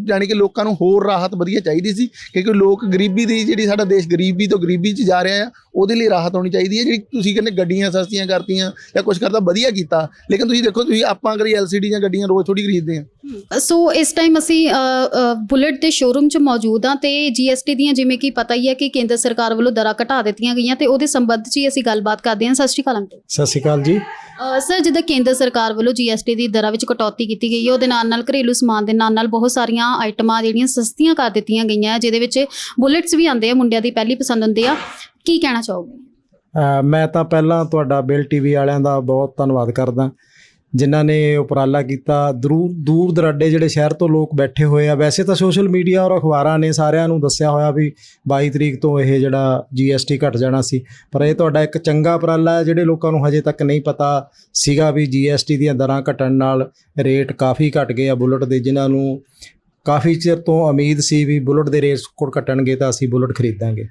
ਜਾਣੀ ਕਿ ਲੋਕਾਂ ਨੂੰ ਹੋਰ ਰਾਹਤ ਵਧੀਆ ਚਾਹੀਦੀ ਸੀ ਕਿਉਂਕਿ ਲੋਕ ਗਰੀਬੀ ਦੀ ਜਿਹੜੀ ਸਾਡਾ ਦੇਸ਼ ਗਰੀਬੀ ਤੋਂ ਗਰੀਬੀ ਚ ਜਾ ਰਿਹਾ ਆ ਉਹਦੇ ਲਈ ਰਾਹਤ ਹੋਣੀ ਚਾਹੀਦੀ ਹੈ। ਜਿਹੜੀ ਤੁਸੀਂ ਕਹਿੰਦੇ ਗੱਡੀਆਂ ਸਸਤੀਆਂ ਕਰਤੀਆਂ ਜਾਂ ਕੁਝ ਕਰਦਾ ਵਧੀਆ ਕੀਤਾ। ਲੇਕਿਨ ਤੁਸੀਂ ਦੇਖੋ ਤੁਸੀਂ ਆਪਾਂ ਕਰੀ ਐਲਸੀਡੀ ਦੀਆਂ ਗੱਡੀਆਂ ਰੋਜ਼ ਥੋੜੀ ਖਰੀਦਦੇ ਆ ਸੋ ਇਸ ਟਾਈਮ ਅਸੀਂ ਅ, ਬੁਲਟ ਦੇ ਸ਼ੋਰੂਮ 'ਚ ਮੌਜੂਦ ਹਾਂ ਤੇ ਜੀਐਸਟੀ ਦੀਆਂ ਜਿਵੇਂ ਕਿ ਪਤਾ ਹੀ ਹੈ ਕਿ ਕੇਂਦਰ ਸਰਕਾਰ ਵੱਲੋਂ ਦਰਾਂ ਘਟਾ ਦਿੱਤੀਆਂ ਗਈਆਂ ਤੇ ਉਹਦੇ ਸੰਬੰਧ 'ਚ ਹੀ ਅਸੀਂ ਗੱਲਬਾਤ ਕਰਦੇ ਹਾਂ। ਸਤਿ ਸ਼੍ਰੀ ਅਕਾਲ ਅੰਕਲ। ਸਤਿ ਸ਼੍ਰੀ ਅਕਾਲ ਜੀ। ਸਰ ਜਿੱਦਾਂ ਕੇਂਦਰ ਸਰਕਾਰ ਵੱਲੋਂ ਜੀਐਸਟੀ ਦੀ ਦਰਾਂ ਵਿੱਚ ਕਟੌਤੀ ਕੀਤੀ ਗਈ ਹੈ ਉਹਦੇ ਨਾਲ ਨਾਲ ਘਰੇਲੂ ਸਮਾਨ ਦੇ ਨਾਲ ਨਾਲ ਬਹੁਤ ਸਾਰੀਆਂ ਆਈਟਮਾਂ ਜਿਹੜੀਆਂ ਸਸਤੀਆਂ ਕਰ ਦਿੱਤੀਆਂ ਗਈਆਂ ਜਿਹਦੇ ਵਿੱਚ ਬੁਲਟਸ ਵੀ ਆਉਂਦੇ ਆ ਮੁੰਡਿਆਂ ਦੀ ਪਹਿਲੀ ਪਸੰਦ ਹੁੰਦੀ ਆ। ਕੀ ਕਹਿਣਾ ਚਾਹੋਗੇ? ਮੈਂ ਤਾਂ ਪਹਿਲਾਂ ਤੁਹਾਡਾ ਬਿਲ ਟੀਵੀ ਵਾਲਿਆਂ ਦਾ ਬਹੁਤ ਧੰਨਵਾਦ ਕਰਦਾ। ਜਿਨ੍ਹਾਂ ਨੇ ਉਪਰਾਲਾ ਕੀਤਾ, ਦੂਰ ਦੂਰ ਦਰਾਡੇ ਜਿਹੜੇ ਸ਼ਹਿਰ ਤੋਂ ਲੋਕ ਬੈਠੇ ਹੋਏ ਆ। ਵੈਸੇ ਤਾਂ ਸੋਸ਼ਲ ਮੀਡੀਆ ਔਰ ਅਖਬਾਰਾਂ ਨੇ ਸਾਰਿਆਂ ਨੂੰ ਦੱਸਿਆ ਹੋਇਆ ਵੀ 22 ਤਰੀਕ ਤੋਂ ਇਹ ਜਿਹੜਾ ਜੀਐਸਟੀ ਘਟ ਜਾਣਾ ਸੀ। ਪਰ ਇਹ ਤੁਹਾਡਾ ਇੱਕ ਚੰਗਾ ਉਪਰਾਲਾ ਹੈ, ਜਿਹੜੇ ਲੋਕਾਂ ਨੂੰ ਹਜੇ ਤੱਕ ਨਹੀਂ ਪਤਾ ਸੀਗਾ ਵੀ ਜੀਐਸਟੀ ਦੀਆਂ ਦਰਾਂ ਘਟਣ ਨਾਲ ਰੇਟ ਕਾਫੀ ਘਟ ਗਏ ਆ ਬੁਲਟ ਦੇ, ਜਿਨ੍ਹਾਂ ਨੂੰ ਕਾਫੀ ਚਿਰ ਤੋਂ ਉਮੀਦ ਸੀ ਵੀ ਬੁਲਟ ਦੇ ਰੇਟ ਕੋਲ ਘਟਣਗੇ ਤਾਂ ਅਸੀਂ ਬੁਲਟ ਖਰੀਦਾਂਗੇ।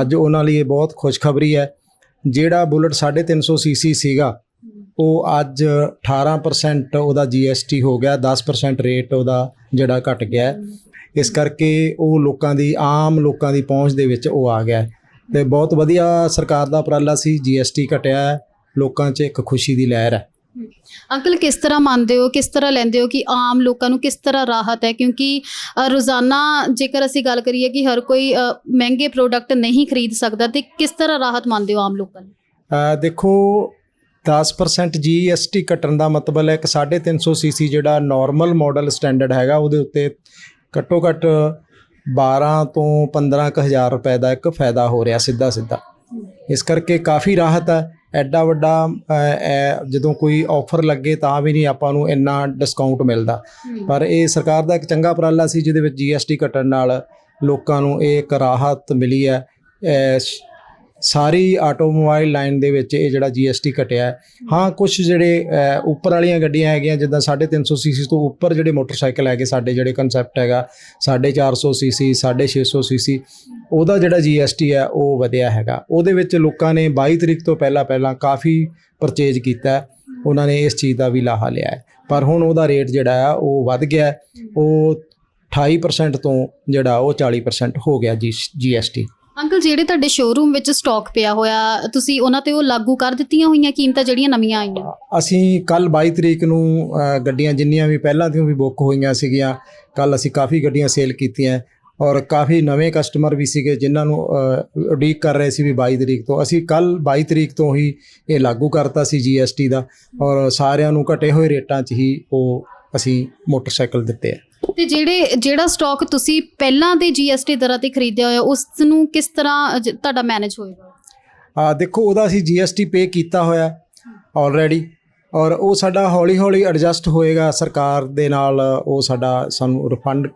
ਅੱਜ ਉਹਨਾਂ ਲਈ ਇਹ ਬਹੁਤ ਖੁਸ਼ਖਬਰੀ ਹੈ। ਜਿਹੜਾ ਬੁਲਟ 350 ਸੀਸੀ ਸੀਗਾ ਉਹ ਅੱਜ 18% ਉਹਦਾ GST ਹੋ ਗਿਆ 10% ਰੇਟ ਉਹਦਾ ਜਿਹੜਾ ਘਟ ਗਿਆ। ਇਸ ਕਰਕੇ ਉਹ ਲੋਕਾਂ ਦੀ ਆਮ ਲੋਕਾਂ ਦੀ ਪਹੁੰਚ ਦੇ ਵਿੱਚ ਉਹ ਆ ਗਿਆ ਤੇ ਬਹੁਤ ਵਧੀਆ ਸਰਕਾਰ ਦਾ ਉਪਰਾਲਾ ਸੀ GST ਘਟਿਆ ਲੋਕਾਂ 'ਚ ਇੱਕ ਖੁਸ਼ੀ ਦੀ ਲਹਿਰ ਹੈ। ਅੰਕਲ ਕਿਸ ਤਰ੍ਹਾਂ ਮੰਨਦੇ ਹੋ ਕਿਸ ਤਰ੍ਹਾਂ ਲੈਂਦੇ ਹੋ ਕਿ ਆਮ ਲੋਕਾਂ ਨੂੰ ਕਿਸ ਤਰ੍ਹਾਂ ਰਾਹਤ ਹੈ? ਕਿਉਂਕਿ ਰੋਜ਼ਾਨਾ ਜੇਕਰ ਅਸੀਂ ਗੱਲ ਕਰੀਏ ਕਿ ਹਰ ਕੋਈ ਮਹਿੰਗੇ ਪ੍ਰੋਡਕਟ ਨਹੀਂ ਖਰੀਦ ਸਕਦਾ ਤੇ ਕਿਸ ਤਰ੍ਹਾਂ ਰਾਹਤ ਮੰਨਦੇ ਹੋ ਆਮ ਲੋਕਾਂ ਨੂੰ? ਦੇਖੋ 10% GST ਕੱਟਣ ਦਾ ਮਤਲਬ ਹੈ ਕਿ 350 ਸੀਸੀ ਜਿਹੜਾ ਨਾਰਮਲ ਮਾਡਲ ਸਟੈਂਡਰਡ ਹੈਗਾ ਉਹਦੇ ਉੱਤੇ ਘੱਟੋ ਘੱਟ 12 ਤੋਂ 15 ਕੁ ਹਜ਼ਾਰ ਰੁਪਏ ਦਾ ਇੱਕ ਫਾਇਦਾ ਹੋ ਰਿਹਾ ਸਿੱਧਾ ਸਿੱਧਾ। ਇਸ ਕਰਕੇ ਕਾਫੀ ਰਾਹਤ ਹੈ ਐਡਾ ਵੱਡਾ ਜਦੋਂ ਕੋਈ ਆਫਰ ਲੱਗੇ ਤਾਂ ਵੀ ਨਹੀਂ ਆਪਾਂ ਨੂੰ ਇੰਨਾ ਡਿਸਕਾਊਂਟ ਮਿਲਦਾ। ਪਰ ਇਹ ਸਰਕਾਰ ਦਾ ਇੱਕ ਚੰਗਾ ਉਪਰਾਲਾ ਸੀ ਜਿਹਦੇ ਵਿੱਚ GST ਘਟਣ ਨਾਲ ਲੋਕਾਂ ਨੂੰ ਇਹ ਇੱਕ ਰਾਹਤ ਮਿਲੀ ਹੈ ਸਾਰੀ ਆਟੋਮੋਬਾਈਲ ਲਾਈਨ ਦੇ ਵਿੱਚ ਇਹ ਜਿਹੜਾ GST ਘਟਿਆ ਹਾਂ। ਕੁਝ ਜਿਹੜੇ ਉੱਪਰ ਵਾਲੀਆਂ ਗੱਡੀਆਂ ਹੈਗੀਆਂ, ਜਿੱਦਾਂ 350 ਸੀਸੀ ਤੋਂ ਉੱਪਰ ਜਿਹੜੇ ਮੋਟਰਸਾਈਕਲ ਹੈਗੇ, ਸਾਡੇ ਜਿਹੜੇ ਕਨਸੈਪਟ ਹੈਗਾ 450 ਸੀਸੀ 650 ਸੀਸੀ, ਉਹਦਾ ਜਿਹੜਾ GST ਹੈ, ਉਹ ਵਧਿਆ ਹੈਗਾ। ਉਹਦੇ ਵਿੱਚ ਲੋਕਾਂ ਨੇ 22 ਤਰੀਕ ਤੋਂ ਪਹਿਲਾਂ ਪਹਿਲਾਂ ਕਾਫੀ ਪਰਚੇਜ ਕੀਤਾ ਉਹਨਾਂ ਨੇ ਇਸ ਚੀਜ਼ ਦਾ ਵੀ ਲਾਹਾ ਲਿਆ ਹੈ। ਪਰ ਹੁਣ ਉਹਦਾ ਰੇਟ ਜਿਹੜਾ ਆ, ਉਹ ਵੱਧ ਗਿਆ ਉਹ 28% ਤੋਂ ਜਿਹੜਾ ਉਹ 40% ਹੋ ਗਿਆ ਜੀ GST ਅੰਕਲ ਜਿਹੜੇ ਤੁਹਾਡੇ ਸ਼ੋਰੂਮ ਵਿੱਚ ਸਟਾਕ ਪਿਆ ਹੋਇਆ ਤੁਸੀਂ ਉਹਨਾਂ ਤੇ ਉਹ ਲਾਗੂ ਕਰ ਦਿੱਤੀਆਂ ਹੋਈਆਂ ਕੀਮਤਾਂ ਜਿਹੜੀਆਂ ਨਵੀਆਂ ਆਈਆਂ? ਅਸੀਂ ਕੱਲ 22 ਤਰੀਕ ਨੂੰ ਅ, ਗੱਡੀਆਂ ਜਿੰਨੀਆਂ ਵੀ ਪਹਿਲਾਂ ਤੋਂ ਵੀ ਬੁੱਕ ਹੋਈਆਂ ਸੀਗੀਆਂ ਕੱਲ ਅਸੀਂ ਕਾਫੀ ਗੱਡੀਆਂ ਸੇਲ ਕੀਤੀਆਂ। ਔਰ ਕਾਫੀ ਨਵੇਂ ਕਸਟਮਰ ਵੀ ਸੀਗੇ ਜਿਨ੍ਹਾਂ ਨੂੰ ਅ, ਉਡੀਕ ਕਰ ਰਹੇ ਸੀ ਵੀ 22 ਤਰੀਕ ਤੋਂ। ਅਸੀਂ ਕੱਲ 22 ਤਰੀਕ ਤੋਂ ਹੀ ਇਹ ਲਾਗੂ ਕਰਤਾ ਸੀ GST ਦਾ। ਔਰ ਸਾਰਿਆਂ ਨੂੰ ਘਟੇ ਹੋਏ ਰੇਟਾਂ 'ਚ ਹੀ ਉਹ ਅਸੀਂ ਮੋਟਰਸਾਈਕਲ ਦਿੱਤੇ ਆ। ਤੇ ਜਿਹੜੇ, ਜਿਹੜਾ ਸਟਾਕ ਤੁਸੀਂ ਪਹਿਲਾਂ ਦੇ GST ਦਰਾਂ ਤੇ ਖਰੀਦਿਆ ਹੋਇਆ ਉਸ ਨੂੰ ਕਿਸ ਤਰ੍ਹਾਂ ਜ- ਤੁਹਾਡਾ ਮੈਨੇਜ ਹੋਏਗਾ? ਆ ਦੇਖੋ, ਉਹਦਾ ਅਸੀਂ GST ਪੇ ਕੀਤਾ ਹੋਇਆ ਆਲਰੇਡੀ ਔਰ ਉਹ ਸਾਡਾ ਹੌਲੀ ਹੌਲੀ ਐਡਜਸਟ ਹੋਏਗਾ ਸਰਕਾਰ ਦੇ ਨਾਲ, ਉਹ ਸਾਡਾ ਸਾਨੂੰ ਰਿਫੰਡ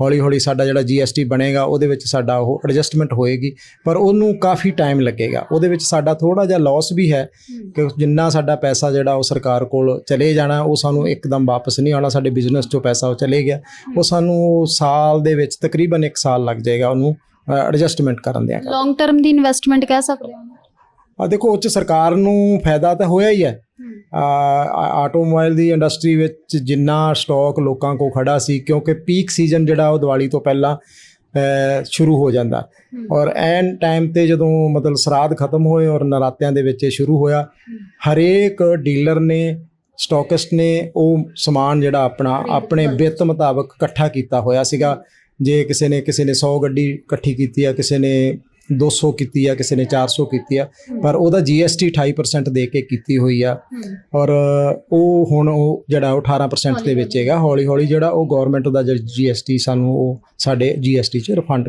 ਹੌਲੀ ਹੌਲੀ ਸਾਡਾ ਜਿਹੜਾ GST ਬਣੇਗਾ ਉਹਦੇ ਵਿੱਚ ਸਾਡਾ ਉਹ ਐਡਜਸਟਮੈਂਟ ਹੋਏਗੀ। ਪਰ ਉਹਨੂੰ ਕਾਫੀ ਟਾਈਮ ਲੱਗੇਗਾ। ਉਹਦੇ ਵਿੱਚ ਸਾਡਾ ਥੋੜਾ ਜਿਹਾ ਲਾਸ ਵੀ ਹੈ ਕਿ ਜਿੰਨਾ ਸਾਡਾ ਪੈਸਾ ਜਿਹੜਾ ਉਹ ਸਰਕਾਰ ਕੋਲ ਚਲੇ ਜਾਣਾ ਉਹ ਸਾਨੂੰ ਇੱਕਦਮ ਵਾਪਸ ਨਹੀਂ ਆਉਣਾ। ਸਾਡੇ ਬਿਜ਼ਨਸ 'ਚੋਂ ਪੈਸਾ ਉਹ ਚਲੇ ਗਿਆ। ਉਹ ਸਾਨੂੰ ਸਾਲ ਦੇ ਵਿੱਚ ਤਕਰੀਬਨ 1 ਸਾਲ ਲੱਗ ਜਾਏਗਾ ਉਹਨੂੰ ਐਡਜਸਟਮੈਂਟ ਕਰਨ ਦੇ ਲੌਂਗ ਟਰਮ ਦੀ ਇਨਵੈਸਟਮੈਂਟ ਕਹਿ ਸਕਦੇ ਹੋ? ਆ ਦੇਖੋ ਉੱਚ ਸਰਕਾਰ ਨੂੰ ਫਾਇਦਾ ਤਾਂ ਹੋਇਆ ਹੀ ਹੈ। ਆਟੋਮੋਬਾਈਲ ਦੀ ਇੰਡਸਟਰੀ ਵਿੱਚ ਜਿੰਨਾ ਸਟਾਕ ਲੋਕਾਂ ਕੋਲ ਖੜਾ ਸੀ ਕਿਉਂਕਿ ਪੀਕ ਸੀਜ਼ਨ ਜਿਹੜਾ ਉਹ ਦੀਵਾਲੀ ਤੋਂ ਪਹਿਲਾਂ ਸ਼ੁਰੂ ਹੋ ਜਾਂਦਾ। ਔਰ ਐਨ ਟਾਈਮ ਤੇ ਜਦੋਂ ਮਤਲਬ ਸਰਾਧ ਖਤਮ ਹੋਏ ਔਰ ਨਰਾਤਿਆਂ ਦੇ ਵਿੱਚ ਇਹ ਸ਼ੁਰੂ ਹੋਇਆ ਹਰੇਕ ਡੀਲਰ ਨੇ ਸਟਾਕਿਸਟ ਨੇ ਉਹ ਸਮਾਨ ਜਿਹੜਾ ਆਪਣਾ ਆਪਣੇ ਵਿੱਤ ਮੁਤਾਬਕ ਇਕੱਠਾ ਕੀਤਾ ਹੋਇਆ ਸੀਗਾ। ਜੇ ਕਿਸੇ ਨੇ ਕਿਸੇ ਨੇ 100 ਗੱਡੀ ਇਕੱਠੀ ਕੀਤੀ ਆ ਕਿਸੇ ਨੇ 200 ਕੀਤੀ ਆ, ਕਿਸੇ ਨੇ 400 ਕੀਤੀ ਆ, ਪਰ ਉਹਦਾ GST 28% ਦੇ ਕੇ ਕੀਤੀ ਹੋਈ ਆ। ਔਰ ਉਹ ਹੁਣ ਉਹ ਜਿਹੜਾ ਉਹ 18% ਦੇ ਵਿੱਚ ਹੈਗਾ ਹੌਲੀ ਹੌਲੀ ਜਿਹੜਾ ਉਹ ਗਵਰਨਮੈਂਟ ਦਾ ਜਿਹੜਾ GST ਸਾਨੂੰ ਉਹ ਸਾਡੇ GST 'ਚ ਰਿਫੰਡ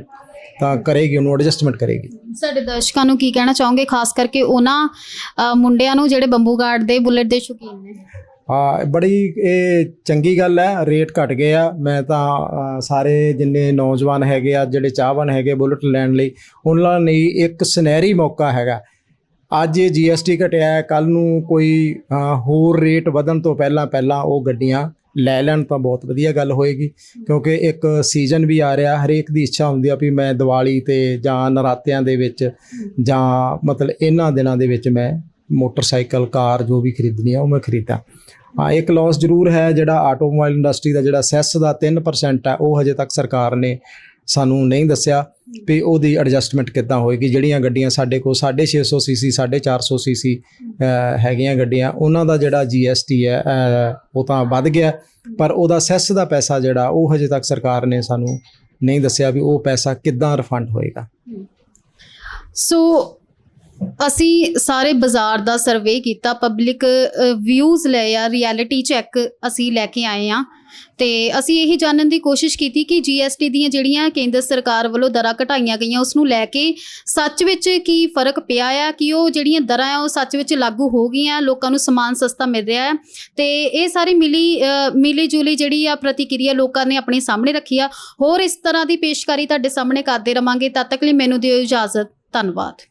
ਤਾਂ ਕਰੇਗੀ, ਉਹਨੂੰ ਐਡਜਸਟਮੈਂਟ ਕਰੇਗੀ। ਸਾਡੇ ਦਰਸ਼ਕਾਂ ਨੂੰ ਕੀ ਕਹਿਣਾ ਚਾਹੋਗੇ? ਖਾਸ ਕਰਕੇ ਉਹਨਾਂ ਮੁੰਡਿਆਂ ਨੂੰ ਜਿਹੜੇ ਬੰਬੂ ਗਾਰਡ ਦੇ ਬੁਲਟ ਦੇ ਸ਼ੌਕੀਨ ਨੇ। ਆ ਬੜੀ ਇਹ ਚੰਗੀ ਗੱਲ ਹੈ ਰੇਟ ਘਟ ਗਏ ਆ। ਮੈਂ ਤਾਂ ਸਾਰੇ ਜਿੰਨੇ ਨੌਜਵਾਨ ਹੈਗੇ ਆ, ਜਿਹੜੇ ਚਾਹਵਾਨ ਹੈਗੇ ਬੁਲਟ ਲੈਣ ਲਈ, ਉਹਨਾਂ ਲਈ ਇੱਕ ਸੁਨਹਿਰੀ ਮੌਕਾ ਹੈਗਾ। ਅੱਜ ਇਹ GST ਘਟਿਆ ਹੈ ਕੱਲ ਨੂੰ ਕੋਈ ਹੋਰ ਰੇਟ ਵਧਣ ਤੋਂ ਪਹਿਲਾਂ ਪਹਿਲਾਂ ਉਹ ਗੱਡੀਆਂ ਲੈ ਲੈਣ ਤਾਂ ਬਹੁਤ ਵਧੀਆ ਗੱਲ ਹੋਏਗੀ, ਕਿਉਂਕਿ ਇੱਕ ਸੀਜ਼ਨ ਵੀ ਆ ਰਿਹਾ, ਹਰੇਕ ਦੀ ਇੱਛਾ ਹੁੰਦੀ ਆ ਵੀ ਮੈਂ ਦੀਵਾਲੀ ਤੇ ਜਾਂ ਨਰਾਤਿਆਂ ਦੇ ਵਿੱਚ ਜਾਂ ਮਤਲਬ ਇਹਨਾਂ ਦਿਨਾਂ ਦੇ ਵਿੱਚ ਮੈਂ ਮੋਟਰਸਾਈਕਲ, ਕਾਰ ਜੋ ਵੀ ਖਰੀਦਣੀ ਆ, ਉਹ ਮੈਂ ਖਰੀਦਾਂ। ਹਾਂ, ਇੱਕ ਲਾਸ ਜ਼ਰੂਰ ਹੈ ਜਿਹੜਾ ਆਟੋਮੋਬਾਈਲ ਇੰਡਸਟਰੀ ਦਾ ਜਿਹੜਾ ਸੈਸ ਦਾ 3% ਹੈ, ਉਹ ਹਜੇ ਤੱਕ ਸਰਕਾਰ ਨੇ ਸਾਨੂੰ ਨਹੀਂ ਦੱਸਿਆ ਵੀ ਉਹਦੀ ਐਡਜਸਟਮੈਂਟ ਕਿੱਦਾਂ ਹੋਏਗੀ। ਜਿਹੜੀਆਂ ਗੱਡੀਆਂ ਸਾਡੇ ਕੋਲ 650 ਸੀਸੀ 450 ਸੀਸੀ ਹੈਗੀਆਂ ਗੱਡੀਆਂ, ਉਹਨਾਂ ਦਾ ਜਿਹੜਾ GST ਹੈ ਉਹ ਤਾਂ ਵੱਧ ਗਿਆ। ਪਰ ਉਹਦਾ ਸੈਸ ਦਾ ਪੈਸਾ ਜਿਹੜਾ, ਉਹ ਹਜੇ ਤੱਕ ਸਰਕਾਰ ਨੇ ਸਾਨੂੰ ਨਹੀਂ ਦੱਸਿਆ ਵੀ ਉਹ ਪੈਸਾ ਕਿੱਦਾਂ ਰਿਫੰਡ ਹੋਏਗਾ। ਸੋ ਅਸੀਂ ਸਾਰੇ ਬਾਜ਼ਾਰ ਦਾ ਸਰਵੇ ਕੀਤਾ ਪਬਲਿਕ ਵਿਊਜ਼ ਲਏ ਆ ਰਿਐਲਿਟੀ ਚੈੱਕ ਅਸੀਂ ਲੈ ਕੇ ਆਏ ਆ। ਤੇ ਅਸੀਂ ਇਹੀ ਜਾਣਨ ਦੀ ਕੋਸ਼ਿਸ਼ ਕੀਤੀ ਕਿ GST ਦੀਆਂ ਜਿਹੜੀਆਂ ਕੇਂਦਰ ਸਰਕਾਰ ਵੱਲੋਂ ਦਰਾਂ ਘਟਾਈਆਂ ਗਈਆਂ, ਉਸ ਨੂੰ ਲੈ ਕੇ ਸੱਚ ਵਿੱਚ ਕੀ ਫ਼ਰਕ ਪਿਆ ਆ, ਕਿ ਉਹ ਜਿਹੜੀਆਂ ਦਰਾਂ ਆ, ਉਹ ਸੱਚ ਵਿੱਚ ਲਾਗੂ ਹੋ ਗਈਆਂ, ਲੋਕਾਂ ਨੂੰ ਸਮਾਨ ਸਸਤਾ ਮਿਲ ਰਿਹਾ ਹੈ ਤੇ ਇਹ ਸਾਰੀ ਮਿਲੀ ਮਿਲੀ ਜੁਲੀ ਜਿਹੜੀ ਆ ਪ੍ਰਤੀਕਿਰਿਆ ਲੋਕਾਂ ਨੇ ਆਪਣੇ ਸਾਹਮਣੇ ਰੱਖੀ ਆ। ਹੋਰ ਇਸ ਤਰ੍ਹਾਂ ਦੀ ਪੇਸ਼ਕਾਰੀ ਤੁਹਾਡੇ ਸਾਹਮਣੇ ਕਰਦੇ ਰਵਾਂਗੇ। ਤਦ ਤੱਕ ਲਈ ਮੈਨੂੰ ਦਿਓ ਇਜਾਜ਼ਤ। ਧੰਨਵਾਦ।